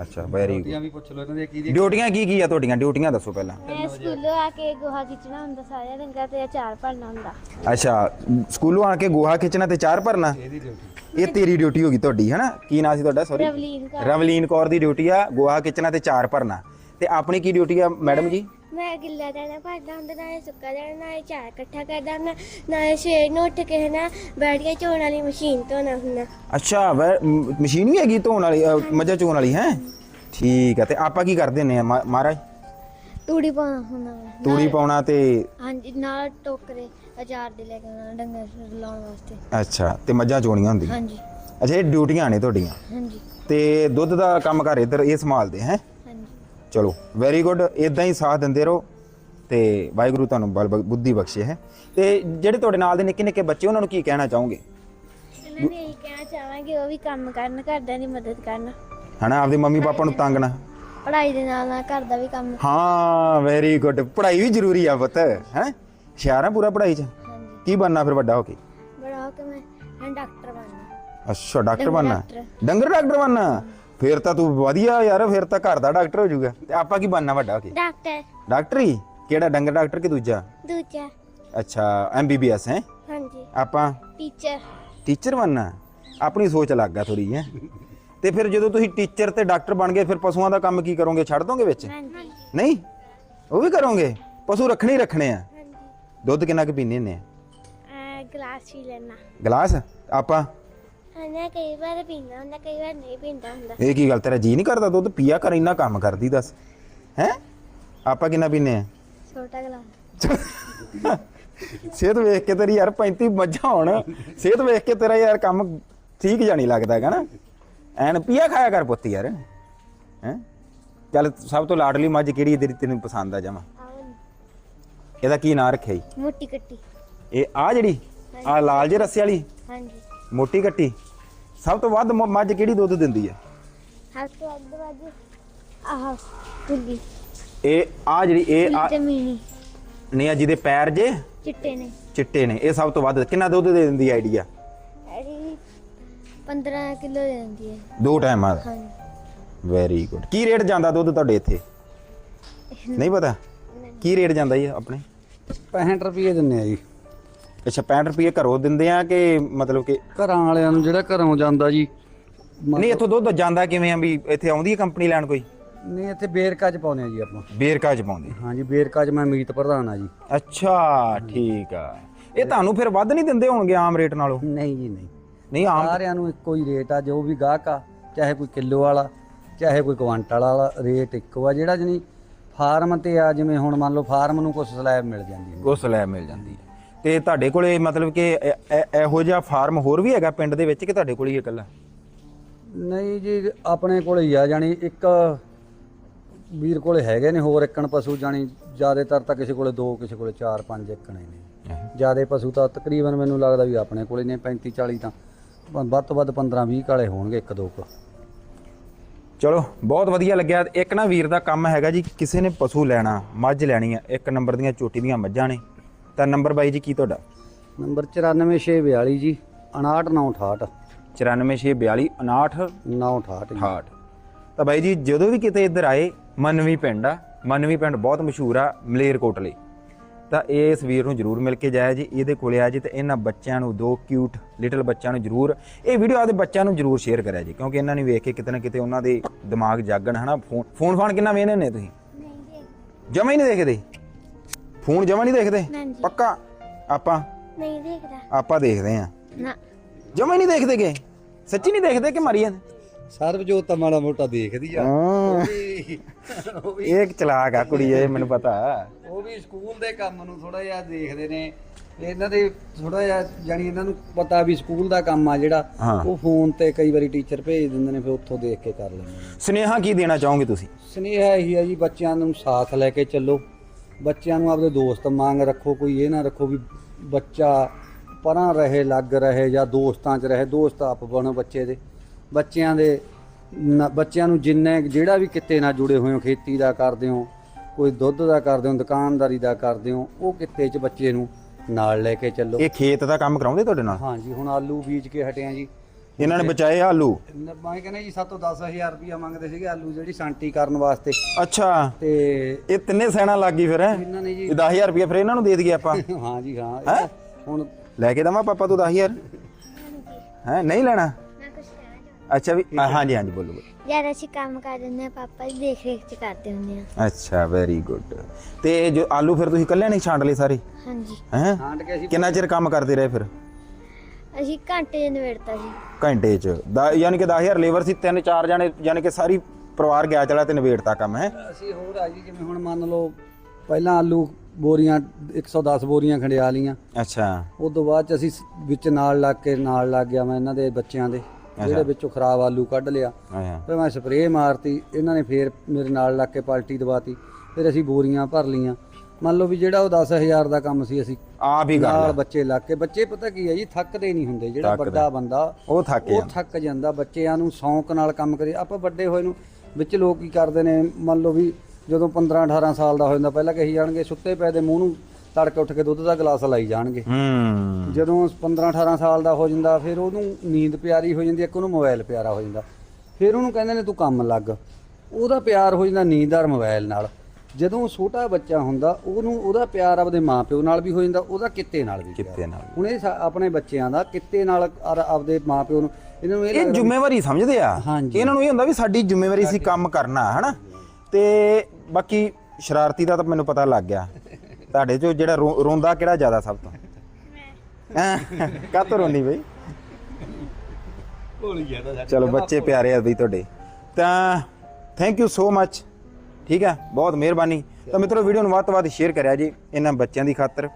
ਅੱਛਾ ਵੈਰੀ ਗੁੱਡ ਡਿਊਟੀਆਂ ਵੀ ਪੁੱਛ ਲਓ ਇਹਨਾਂ ਦੀਆਂ ਕੀ ਦੀ ਡਿਊਟੀਆਂ ਕੀ ਕੀ ਆ ਤੁਹਾਡੀਆਂ? ਡਿਊਟੀਆਂ ਦੱਸੋ ਪਹਿਲਾਂ। ਮੈਂ ਸਕੂਲੋਂ ਆ ਕੇ ਗੋਹਾ ਖਿੱਚਣਾ ਹੁੰਦਾ ਸਾਰਿਆਂ ਡੰਗਰਾਂ ਤੇ ਅਚਾਰ ਭਰਨਾ ਹੁੰਦਾ। ਅੱਛਾ ਸਕੂਲੋਂ ਆ ਕੇ ਗੋਹਾ ਖਿੱਚਣਾ ਤੇ ਚਾਰ ਭਰਨਾ? ਇਹਦੀ ਡਿਊਟੀ। ਇਹ ਤੇਰੀ ਡਿਊਟੀ ਹੋਗੀ ਤੁਹਾਡੀ ਹੈਨਾ? ਕੀ ਨਾਂ ਸੀ ਤੁਹਾਡਾ? ਸੌਰੀ ਰਵਲੀਨ ਕੌਰ। ਰਵਲੀਨ ਕੌਰ ਦੀ ਡਿਊਟੀ ਆ ਗੋਹਾ ਖਿੱਚਣਾ ਤੇ ਚਾਰ ਭਰਨਾ। ਤੇ ਆਪਣੀ ਕੀ ਡਿਊਟੀ ਆ ਮੈਡਮ ਜੀ? ਮੈਂ ਗਿੱਲਾ ਦਾਣਾ ਭਰਦਾ ਹੁੰਦਾ ਨਾਲੇ ਸੁੱਕਾ ਦਾਣਾ ਨਾਲੇ ਚਾਰ ਇਕੱਠਾ ਕਰਦਾ ਹੁੰਦਾ ਨਾਲੇ ਸਵੇਰ ਨੂੰ ਉੱਠ ਕੇ ਨਾ ਬੈਠੀਆਂ ਚੋਣ ਵਾਲੀ ਮਸ਼ੀਨ ਧੋਣਾ ਹੁੰਦਾ। ਅੱਛਾ ਵੈ- ਮ- ਮਸ਼ੀਨ ਵੀ ਹੈਗੀ ਧੋਣ ਵਾਲੀ ਅ, ਮੱਝਾਂ ਚੋਣ ਵਾਲੀ ਹੈ? ਠੀਕ ਆ ਤੇ ਆਪਾਂ ਕੀ ਕਰਦੇ ਨੇ ਮਹਾਰਾਜ? ਤੂੜੀ ਪਾਉਣਾ ਹੁੰਦਾ ਵਾ। ਤੂੜੀ ਪਾਉਣਾ ਤੇ ਹਾਂਜੀ ਨਾਲ ਟੋਕਰੇ ਅਚਾਰ ਦੇ ਲੈ ਕੇ ਆਉਣਾ ਡੰਗਰ ਲਾਉਣ ਵਾਸਤੇ। ਅੱਛਾ ਤੇ ਮੱਝਾਂ ਚੋਣੀਆਂ ਹੁੰਦੀਆਂ। ਹਾਂਜੀ। ਅੱਛਾ ਇਹ ਡਿਊਟੀਆਂ ਨੇ ਤੁਹਾਡੀਆਂ? ਹਾਂਜੀ। ਤੇ ਦੁੱਧ ਦਾ ਕੰਮ ਘਰ ਇੱਧਰ ਇਹ ਸੰਭਾਲਦੇ ਹੈ? ਚਲੋ ਵੈਰੀ ਗੁੱਡ ਇਦਾਂ ਹੀ ਸਾਥ ਦਿੰਦੇ ਰਹੋ ਤੇ ਵਾਹਿਗੁਰੂ ਤੁਹਾਨੂੰ ਬਲ ਬੁੱਧੀ ਬਖਸ਼ੇ ਹੈ। ਤੇ ਜਿਹੜੇ ਤੁਹਾਡੇ ਨਾਲ ਦੇ ਨਿੱਕੇ ਨਿੱਕੇ ਬੱਚੇ ਉਹਨਾਂ ਨੂੰ ਕੀ ਕਹਿਣਾ ਚਾਹੋਗੇ? ਇਹਨਾਂ ਨੇ ਇਹੀ ਕਹਿਣਾ ਚਾਹਾਂਗੇ ਉਹ ਵੀ ਕੰਮ ਕਰਨ ਘਰਦਿਆਂ ਦੀ ਮਦਦ ਕਰਨ। ਹਨਾ ਆਪਦੇ ਮੰਮੀ ਪਾਪਾ ਨੂੰ ਤੰਗ ਨਾ ਪੜ੍ਹਾਈ ਦੇ ਨਾਲ ਨਾਲ ਘਰ ਦਾ ਵੀ ਕੰਮ। ਹਾਂ ਵੈਰੀ ਗੁੱਡ ਪੜ੍ਹਾਈ ਵੀ ਜ਼ਰੂਰੀ ਆ ਪੁੱਤ ਹੈ? ਹੁਸ਼ਿਆਰ ਆ ਪੂਰਾ ਪੜ੍ਹਾਈ 'ਚ। ਕੀ ਬਣਨਾ ਫਿਰ ਵੱਡਾ ਹੋ ਕੇ? ਬੜਾ ਹੋ ਕੇ ਮੈਂ ਡਾਕਟਰ ਬਣਨਾ। ਅੱਛਾ ਡਾਕਟਰ ਬਣਨਾ। ਡੰਗਰ ਡਾਕਟਰ ਬਣਨਾ? ਫਿਰ ਤਾਂ ਤੂੰ ਵਧੀਆ ਯਾਰ ਫਿਰ ਤਾਂ ਘਰ ਦਾ ਡਾਕਟਰ ਹੋ ਜਾਊਗਾ। ਤੇ ਆਪਾਂ ਕੀ ਬਣਨਾ ਵੱਡਾ ਹੋ ਕੇ? ਡਾਕਟਰ। ਡਾਕਟਰ ਹੀ? ਕਿਹੜਾ ਡੰਗਰ ਡਾਕਟਰ ਕਿ ਦੂਜਾ? ਦੂਜਾ। ਅੱਛਾ ਐਮਬੀਬੀਐਸ ਹੈ? ਹਾਂਜੀ। ਆਪਾਂ? ਟੀਚਰ। ਟੀਚਰ ਬਣਨਾ? ਆਪਣੀ ਸੋਚ ਲੱਗ ਆ ਥੋੜੀ ਹੈ? ਤੇ ਫਿਰ ਜਦੋਂ ਤੁਸੀਂ ਟੀਚਰ ਤੇ ਡਾਕਟਰ ਬਣ ਗਏ ਫਿਰ ਪਸ਼ੂਆਂ ਦਾ ਕੰਮ ਕੀ ਕਰੋਗੇ? ਛੱਡ ਦੋਗੇ ਵਿੱਚ? ਹਾਂਜੀ। ਨਹੀਂ? ਉਹ ਵੀ ਕਰੋਗੇ? ਪਸ਼ੂ ਰੱਖਣੇ ਹੀ ਰੱਖਣੇ ਆ। ਹਾਂਜੀ। ਦੁੱਧ ਕਿੰਨਾ ਕੁ ਪੀਂਦੇ ਨੇ ਆ? ਗਲਾਸ ਹੀ ਲੈਣਾ ਗਲਾਸ? ਆਪਾਂ? ਹਾਂ ਕਈ ਵਾਰ ਪੀਂਦਾ ਹੁੰਦਾ ਕਈ ਵਾਰ ਨਹੀਂ ਪੀਂਦਾ ਹੁੰਦਾ। ਇਹ ਕੀ ਗੱਲ ਤੇਰਾ ਜੀ ਨਹੀਂ ਕਰਦਾ ਦੁੱਧ? ਪੀਆ ਕਰ ਇੰਨਾ ਕੰਮ ਕਰਦੀ ਦੱਸ। ਹੈ? ਆਪਾਂ ਕਿੰਨਾ ਪੀਨੇ ਆ? ਛੋਟਾ ਗਲਾਸ। ਸਿਹਤ ਵੇਖ ਕੇ ਤੇਰੀ ਯਾਰ 35 ਮੱਝਾਂ ਹੋਣ। ਸਿਹਤ ਵੇਖ ਕੇ ਤੇਰਾ ਯਾਰ ਕੰਮ ਠੀਕ ਜਾਣੀ ਲੱਗਦਾ ਹੈਗਾ ਨਾ। ਐਨ ਪੀਆ ਖਾਇਆ ਕਰ ਪੁੱਤ ਯਾਰ। ਹੈ? ਚੱਲ ਸਭ ਤੋਂ ਲਾਡਲੀ ਮੱਝ ਕਿਹੜੀ ਹੈ ਤੇਰੀ ਤੈਨੂੰ ਪਸੰਦ ਆ ਜਾਵਾਂ ਆਓ ਇਹਦਾ ਕੀ ਨਾਂ ਰੱਖਿਆ ਜੀ? ਮੋਟੀ ਕੱਟੀ। ਇਹ ਆ ਜਿਹੜੀ ਆ ਲਾਲ ਜਿਹੇ ਰੱਸੇ ਵਾਲੀ? ਹਾਂਜੀ। ਮੋਟੀ ਕੱਟੀ? ਸਭ ਤੋਂ ਵੱਧ ਮ- ਮੱਝ ਕਿਹੜੀ ਦੁੱਧ ਦਿੰਦੀ ਹੈ? ਹੱਥ ਤੋਂ ਅੱਧ ਵੱਜ ਆਹ ਕੁੱਲੀ ਇਹ ਆ ਜਿਹੜੀ ਇਹ ਆ ਤੇ ਮੀਨੀ ਨਹੀਂ ਆ ਜਿਹਦੇ ਪੈਰ ਜੇ? ਚਿੱਟੇ ਨੇ। ਚਿੱਟੇ ਨੇ ਇਹ ਸਭ ਤੋਂ ਵੱਧ ਕਿੰਨਾ ਦੁੱਧ ਦੇ ਦਿੰਦੀ ਆਈਡੀਆ? ਇਹਦੀ 15 ਕਿਲੋ ਦੇ ਦਿੰਦੀ ਹੈ। ਦੋ ਟਾਈਮਾਂ ਦਾ ਹਾਂਜੀ। ਵੈਰੀ ਗੁੱਡ ਕੀ ਰੇਟ ਜਾਂਦਾ ਦੁੱਧ ਤੁਹਾਡੇ ਇੱਥੇ? ਨਹੀਂ ਪਤਾ? ਕੀ ਰੇਟ ਜਾਂਦਾ ਜੀ ਆਪਣੇ? 65 ਰੁਪਏ ਦਿੰਨੇ ਆ ਜੀ। ਅੱਛਾ 65 ਰੁਪਏ ਘਰੋਂ ਦਿੰਦੇ ਆ ਕਿ ਮਤਲਬ ਕਿ ਘਰਾਂ ਵਾਲਿਆਂ ਨੂੰ ਜਿਹੜਾ ਘਰੋਂ ਜਾਂਦਾ ਜੀ? ਨਹੀਂ ਇੱਥੋਂ ਦੁੱਧ ਜਾਂਦਾ ਕਿਵੇਂ ਆ ਵੀ ਇੱਥੇ ਆਉਂਦੀ ਹੈ ਕੰਪਨੀ ਲੈਣ ਕੋਈ? ਨਹੀਂ ਇੱਥੇ ਬੇਰਕਾ ਚ ਪਾਉਂਦੇ ਆ ਜੀ ਆਪਾਂ। ਬੇਰਕਾ ਚ ਪਾਉਂਦੇ ਹਾਂਜੀ ਬੇਰਕਾ ਚ ਮੈਂ ਮੀਤ ਪ੍ਰਧਾਨ ਆ ਜੀ। ਅੱਛਾ ਠੀਕ ਆ। ਇਹ ਤੁਹਾਨੂੰ ਫਿਰ ਵੱਧ ਨਹੀਂ ਦਿੰਦੇ ਹੋਣਗੇ ਆਮ ਰੇਟ ਨਾਲੋਂ? ਨਹੀਂ ਜੀ ਨਹੀਂ। ਨਹੀਂ ਆਮ ਸਾਰਿਆਂ ਨੂੰ ਇੱਕੋ ਹੀ ਰੇਟ ਆ ਜੋ ਵੀ ਗਾਹਕ ਆ ਚਾਹੇ ਕੋਈ ਕਿਲੋ ਵਾਲਾ ਚਾਹੇ ਕੋਈ ਕੁਆਂਟਲ ਵਾਲਾ ਰੇਟ ਇੱਕੋ ਆ। ਜਿਹੜਾ ਜਣੀ ਫਾਰਮ ਤੇ ਆ ਜਿਵੇਂ ਹੁਣ ਮੰਨ ਲਓ ਫਾਰਮ ਨੂੰ ਕੁਝ ਸਲੈਬ ਮਿਲ ਜਾਂਦੀ ਹੈ। ਉਸ ਲੈ ਮਿਲ ਜਾਂਦੀ ਹੈ। ਤੇ ਤੁਹਾਡੇ ਕੋਲੇ ਮਤਲਬ ਕਿ ਇਹ- ਇਹ- ਇਹੋ ਜਿਹਾ ਫਾਰਮ ਹੋਰ ਵੀ ਹੈਗਾ ਪਿੰਡ ਦੇ ਵਿੱਚ ਕਿ ਤੁਹਾਡੇ ਕੋਲ ਹੀ ਇਕੱਲਾ? ਨਹੀਂ ਜੀ ਆਪਣੇ ਕੋਲ ਹੀ ਆ ਜਾਣੀ ਇੱਕ ਵੀਰ ਕੋਲੇ ਹੈਗੇ ਨੇ ਹੋਰ ਇੱਕਣ ਪਸ਼ੂ ਜਾਣੀ ਜ਼ਿਆਦਾਤਰ ਤਾਂ ਕਿਸੇ ਕੋਲੇ ਦੋ ਕਿਸੇ ਕੋਲੇ ਚਾਰ ਪੰਜ ਇੱਕਣੇ ਨੇ। ਜਿਆਦੇ ਪਸ਼ੂ ਤਾਂ ਤਕਰੀਬਨ ਮੈਨੂੰ ਲੱਗਦਾ ਵੀ ਆਪਣੇ ਕੋਲੇ ਨੇ 35 40 ਤਾਂ ਪ- ਵੱਧ ਤੋਂ ਵੱਧ 15 20 ਕਾਲੇ ਹੋਣਗੇ ਇੱਕ ਦੋ ਕੁ। ਚਲੋ ਬਹੁਤ ਵਧੀਆ ਲੱਗਿਆ। ਇੱਕ ਨਾ ਵੀਰ ਦਾ ਕੰਮ ਹੈਗਾ ਜੀ ਕਿਸੇ ਨੇ ਪਸ਼ੂ ਲੈਣਾ ਮੱਝ ਲੈਣੀ ਆ ਇੱਕ ਨੰਬਰ ਦੀਆਂ ਚੋਟੀ ਦੀਆਂ ਮੱਝਾਂ ਨੇ। ਤਾਂ ਨੰਬਰ ਬਾਈ ਜੀ ਕੀ ਤੁਹਾਡਾ? ਨੰਬਰ 94642 ਜੀ 59968 94642 59 968 ਜੀ। 68 ਤਾਂ ਬਾਈ ਜੀ ਜਦੋਂ ਵੀ ਕਿਤੇ ਇੱਧਰ ਆਏ ਮਨਵੀ ਪਿੰਡ ਆ ਮਨਵੀ ਪਿੰਡ ਬਹੁਤ ਮਸ਼ਹੂਰ ਆ ਮਲੇਰਕੋਟਲੇ ਤਾਂ ਇਸ ਵੀਰ ਨੂੰ ਜਰੂਰ ਮਿਲ ਕੇ ਜਾਇਆ ਜੀ ਇਹਦੇ ਕੋਲੇ ਆ ਜੀ ਤੇ ਇਹਨਾਂ ਬੱਚਿਆਂ ਨੂੰ ਦੋ ਕਿਊਟ ਲਿਟਲ ਬੱਚਿਆਂ ਨੂੰ ਜਰੂਰ ਇਹ ਵੀਡੀਓ ਆਪਦੇ ਬੱਚਿਆਂ ਨੂੰ ਜਰੂਰ ਸ਼ੇਅਰ ਕਰਿਆ ਜੀ ਕਿਉਂਕਿ ਇਹਨਾਂ ਨੇ ਵੇਖ ਕੇ ਕਿਤੇ ਨਾ ਕਿਤੇ ਉਹਨਾਂ ਦੇ ਦਿਮਾਗ ਜਾਗਣ ਹਨਾ? ਫੋਨ ਫੋਨ ਫਾਨ ਕਿੰਨਾ ਵੇਖਦੇ ਨੇ ਤੁਸੀਂ? ਨਹੀਂ ਜੀ ਜਮਾ ਹੀ ਨਹੀਂ ਦੇਖਦੇ? ਫੋਨ ਜਮਾ ਨਹੀਂ ਦੇਖਦੇ? ਹਾਂਜੀ। ਪੱਕਾ? ਆਪਾਂ? ਨਹੀਂ ਦੇਖਦਾ। ਆਪਾਂ ਦੇਖਦੇ ਆ। ਨਾ। ਜਮਾ ਹੀ ਨਹੀਂ ਦੇਖਦੇਗੇ ਸੱਚੀ ਨਹੀਂ ਦੇਖਦੇ ਕਿ ਮਾਰੀ ਜਾਂਦੇ ਸਰਬਜੋਤ ਤਾਂ ਮਾੜਾ ਮੋਟਾ ਦੇਖਦੀ ਆ। ਹਾਂ। ਇਹ ਇੱਕ ਚਲਾਕ ਆ ਕੁੜੀ ਇਹ ਮੈਨੂੰ ਪਤਾ। ਉਹ ਵੀ ਸਕੂਲ ਦੇ ਕੰਮ ਨੂੰ ਥੋੜਾ ਜਿਹਾ ਦੇਖਦੇ ਨੇ। ਇਹਨਾਂ ਦੇ ਥੋੜਾ ਜਿਹਾ ਜਾਨੀ ਇਹਨਾਂ ਨੂੰ ਪਤਾ ਵੀ ਸਕੂਲ ਦਾ ਕੰਮ ਆ ਜਿਹੜਾ ਹਾਂ। ਉਹ ਫੋਨ ਤੇ ਕਈ ਵਾਰੀ ਟੀਚਰ ਭੇਜ ਦਿੰਦੇ ਨੇ ਫਿਰ ਉੱਥੋਂ ਦੇਖ ਕੇ ਕਰ ਲੈਂਦੇ ਨੇ। ਸੁਨੇਹਾ ਕੀ ਦੇਣਾ ਚਾਹੋਗੇ ਤੁਸੀਂ? ਸੁਨੇਹਾ ਇਹੀ ਹੈ ਜੀ ਬੱਚਿਆਂ ਨੂੰ ਸਾਥ ਲੈ ਕੇ ਚੱਲੋ। ਬੱਚਿਆਂ ਨੂੰ ਆਪਦੇ ਦੋਸਤ ਮੰਗ ਰੱਖੋ ਕੋਈ ਇਹ ਨਾ ਰੱਖੋ ਵੀ ਬੱਚਾ ਪਰਾਂ ਰਹੇ ਲੱਗ ਰਹੇ ਜਾਂ ਦੋਸਤਾਂ 'ਚ ਰਹੇ ਦੋਸਤ ਆਪ ਬਣੋ ਬੱਚੇ ਦੇ। ਬੱਚਿਆਂ ਦੇ ਬੱਚਿਆਂ ਨੂੰ ਜਿੰਨੇ ਜਿਹੜਾ ਵੀ ਕਿੱਤੇ ਨਾਲ ਜੁੜੇ ਹੋਏ ਹੋ ਖੇਤੀ ਦਾ ਕਰਦੇ ਹੋ ਕੋਈ ਦੁੱਧ ਦਾ ਕਰਦੇ ਹੋ ਦੁਕਾਨਦਾਰੀ ਦਾ ਕਰਦੇ ਹੋ ਉਹ ਕਿੱਤੇ 'ਚ ਬੱਚੇ ਨੂੰ ਨਾਲ ਲੈ ਕੇ ਚੱਲੋ। ਇਹ ਖੇਤ ਦਾ ਕੰਮ ਕਰਾਉਂਦੇ ਤੁਹਾਡੇ ਨਾਲ? ਹਾਂਜੀ ਹੁਣ ਆਲੂ ਬੀਜ ਕੇ ਹਟੇ ਆ ਜੀ। ਇਹਨਾਂ ਨੇ ਬਚਾਏ ਆਲੂ? ਮੈਂ ਕਹਿੰਦਾ ਜੀ 7 ਤੋਂ 10000 ਰੁਪਇਆ ਮੰਗਦੇ ਸੀਗੇ ਆਲੂ ਜਿਹੜੀ ਸਾਂਟੀ ਕਰਨ ਵਾਸਤੇ। ਅੱਛਾ। ਤੇ ਇਹ ਤਿੰਨੇ ਸੈਣਾ ਲੱਗ ਗਈ ਫਿਰ ਹੈਂ? ਇਹਨਾਂ ਨੇ ਜੀ ਇਹ 10000 ਰੁਪਏ ਫਿਰ ਇਹਨਾਂ ਨੂੰ ਦੇ ਦਈਏ ਆਪਾਂ? ਹਾਂ ਜੀ ਹਾਂ। ਹੁਣ ਲੈ ਕੇ ਦਵਾਂ ਪਾਪਾ ਤੂੰ 10000 ਹੈ ਨਹੀਂ ਲੈਣਾ? ਅੱਛਾ ਵੀ ਆ, ਹਾਂਜੀ ਹਾਂਜੀ ਬੋਲੋ ਬੋਲੋ। ਯਾਰ ਅਸੀਂ ਕੰਮ ਕਰ ਦਿੰਦੇ ਆ ਪਾਪਾ ਦੀ ਦੇਖ ਰੇਖ ਚ ਕਰਦੇ ਹੁੰਦੇ ਆ। ਅੱਛਾ ਵੈਰੀ ਗੁੱਡ ਤੇ ਇਹ ਜੋ ਆਲੂ ਫਿਰ ਤੁਸੀਂ ਇਕੱਲੇ ਨਹੀਂ ਛਾਂਟ ਲਏ ਸਾਰੇ? ਹਾਂਜੀ। ਹੈ? ਹਾਂਡ ਕੇ ਅਸੀਂ ਕਿੰਨਾ ਚਿਰ ਕੰਮ ਕਰਦੇ ਰਹੇ ਫਿਰ? ਅਸੀਂ ਘੰਟੇ ਦੇ ਨਵੇੜਤਾ ਜੀ। ਘੰਟੇ ਚ। ਦਾ- ਯਾਨੀ ਕਿ 10000 ਲੇਬਰ ਸੀ ਤਿੰਨ ਚਾਰ ਜਣੇ ਯਾਨੀ ਕਿ ਸਾਰੀ ਪਰਿਵਾਰ ਗਿਆ ਚਲਾ ਤੇ ਨਵੇੜਤਾ ਕੰਮ ਹੈ? ਅਸੀਂ ਹੋਰ ਆ ਜੀ ਜਿਵੇਂ ਹੁਣ ਮੰਨ ਲਓ ਪਹਿਲਾਂ ਆਲੂ ਬੋਰੀਆਂ 110 ਬੋਰੀਆਂ ਖੰਡਿਆ ਲੀਆਂ ਅੱਛਾ। ਉਸ ਤੋਂ ਬਾਅਦ ਚ ਅਸੀਂ ਸ- ਵਿੱਚ ਨਾਲ ਲੱਗ ਕੇ ਨਾਲ ਲੱਗ ਗਿਆ ਮੈਂ ਇਹਨਾਂ ਦੇ ਬੱਚਿਆਂ ਦੇ ਜਿਹੜੇ ਵਿੱਚੋਂ ਖਰਾਬ ਆਲੂ ਕੱਢ ਲਿਆ। ਆਇਆ ਫਿਰ ਮੈਂ ਸਪਰੇਅ ਮਾਰਤੀ ਇਹਨਾਂ ਨੇ ਫੇਰ ਮੇਰੇ ਨਾਲ ਲੱਗ ਕੇ ਪਲਟੀ ਦਵਾਤੀ। ਫਿਰ ਅਸੀਂ ਬੋਰੀਆਂ ਭਰ ਲੀਆਂ ਮੰਨ ਲਓ ਵੀ ਜਿਹੜਾ ਉਹ 10000 ਦਾ ਕੰਮ ਸੀ ਅਸੀਂ ਆਪ ਹੀ ਕਰ ਨਾਲ ਲਿਆ। ਬੱਚੇ ਲੱਗ ਕੇ ਬੱਚੇ ਪਤਾ ਕੀ ਹੈ ਜੀ ਥੱਕਦੇ ਨਹੀਂ ਹੁੰਦੇ ਜਿਹੜਾ ਥੱਕਦੇ। ਵੱਡਾ ਬੰਦਾ ਉਹ ਥੱਕ ਉਹ ਗਿਆ ਥੱਕ ਜਾਂਦਾ ਬੱਚਿਆਂ ਨੂੰ ਸ਼ੌਂਕ ਨਾਲ ਕੰਮ ਕਰੇ ਆਪਾਂ ਵੱਡੇ ਹੋਏ ਨੂੰ ਵਿੱਚ ਲੋਕ ਕੀ ਕਰਦੇ ਨੇ ਮੰਨ ਲਓ ਵੀ ਜਦੋਂ 15 18 ਸਾਲ ਦਾ ਹੋ ਜਾਂਦਾ ਪਹਿਲਾਂ ਕਹੀ ਜਾਣਗੇ ਸੁੱਤੇ ਪਏ ਦੇ ਮੂੰਹ ਨੂੰ ਤੜਕੇ ਉੱਠ ਕੇ ਦੁੱਧ ਦਾ ਗਲਾਸ ਲਾਈ ਜਾਣਗੇ। ਹੂੰ। ਜਦੋਂ 15 18 ਸਾਲ ਦਾ ਹੋ ਜਾਂਦਾ ਫਿਰ ਉਹਨੂੰ ਨੀਂਦ ਪਿਆਰੀ ਹੋ ਜਾਂਦੀ ਹੈ ਇੱਕ ਉਹਨੂੰ ਮੋਬਾਈਲ ਪਿਆਰਾ ਹੋ ਜਾਂਦਾ। ਫਿਰ ਉਹਨੂੰ ਕਹਿੰਦੇ ਨੇ ਤੂੰ ਕੰਮ ਲੱਗ। ਉਹਦਾ ਪਿਆਰ ਹੋ ਜਾਂਦਾ ਨੀਂਦ ਔਰ ਮੋਬਾਈਲ ਨਾਲ। ਜਦੋਂ ਛੋਟਾ ਬੱਚਾ ਹੁੰਦਾ ਉਹਨੂੰ ਉਹਦਾ ਪਿਆਰ ਆਪਦੇ ਮਾਪਿਓ ਨਾਲ ਵੀ ਹੋ ਜਾਂਦਾ ਉਹਦਾ ਕਿੱਤੇ ਨਾਲ ਵੀ। ਕਿੱਤੇ ਨਾਲ ਹੁਣ ਇਹ ਸਾ- ਆਪਣੇ ਬੱਚਿਆਂ ਦਾ ਕਿੱਤੇ ਨਾਲ ਔਰ ਆਪਦੇ ਮਾਪਿਓ ਨੂੰ ਇਹਨਾਂ ਨੂੰ ਇਹ ਇਹ ਲੱਗਦਾ ਜ਼ਿੰਮੇਵਾਰੀ ਸਮਝਦੇ ਆ। ਹਾਂਜੀ। ਇਹਨਾਂ ਨੂੰ ਇਹ ਹੁੰਦਾ ਵੀ ਸਾਡੀ ਜ਼ਿੰਮੇਵਾਰੀ ਸੀ ਕੰਮ ਕਰਨਾ ਹਨਾ? ਤੇ ਬਾਕੀ ਸ਼ਰਾਰਤੀ ਦਾ ਤਾਂ ਮੈਨੂੰ ਪਤਾ ਲੱਗ ਗਿਆ। ਤੁਹਾਡੇ ਚੋਂ ਜਿਹੜਾ ਰੋ- ਰੋਂਦਾ ਕਿਹੜਾ ਜ਼ਿਆਦਾ ਸਭ ਤੋਂ? ਕਾਤੋਂ ਰੋਣੀ ਬਈ? ਚਲੋ ਬੱਚੇ ਪਿਆਰੇ ਆ ਬਈ ਤੁਹਾਡੇ। ਤਾਂ ਥੈਂਕ ਯੂ ਸੋ ਮੱਚ ਠੀਕ ਹੈ? ਬਹੁਤ ਮਿਹਰਬਾਨੀ। ਤਾਂ ਮਿੱਤਰੋ ਵੀਡੀਓ ਨੂੰ ਵੱਧ ਤੋਂ ਵੱਧ ਸ਼ੇਅਰ ਕਰਿਆ ਜੀ, ਇਹਨਾਂ ਬੱਚਿਆਂ ਦੀ ਖਾਤਰ।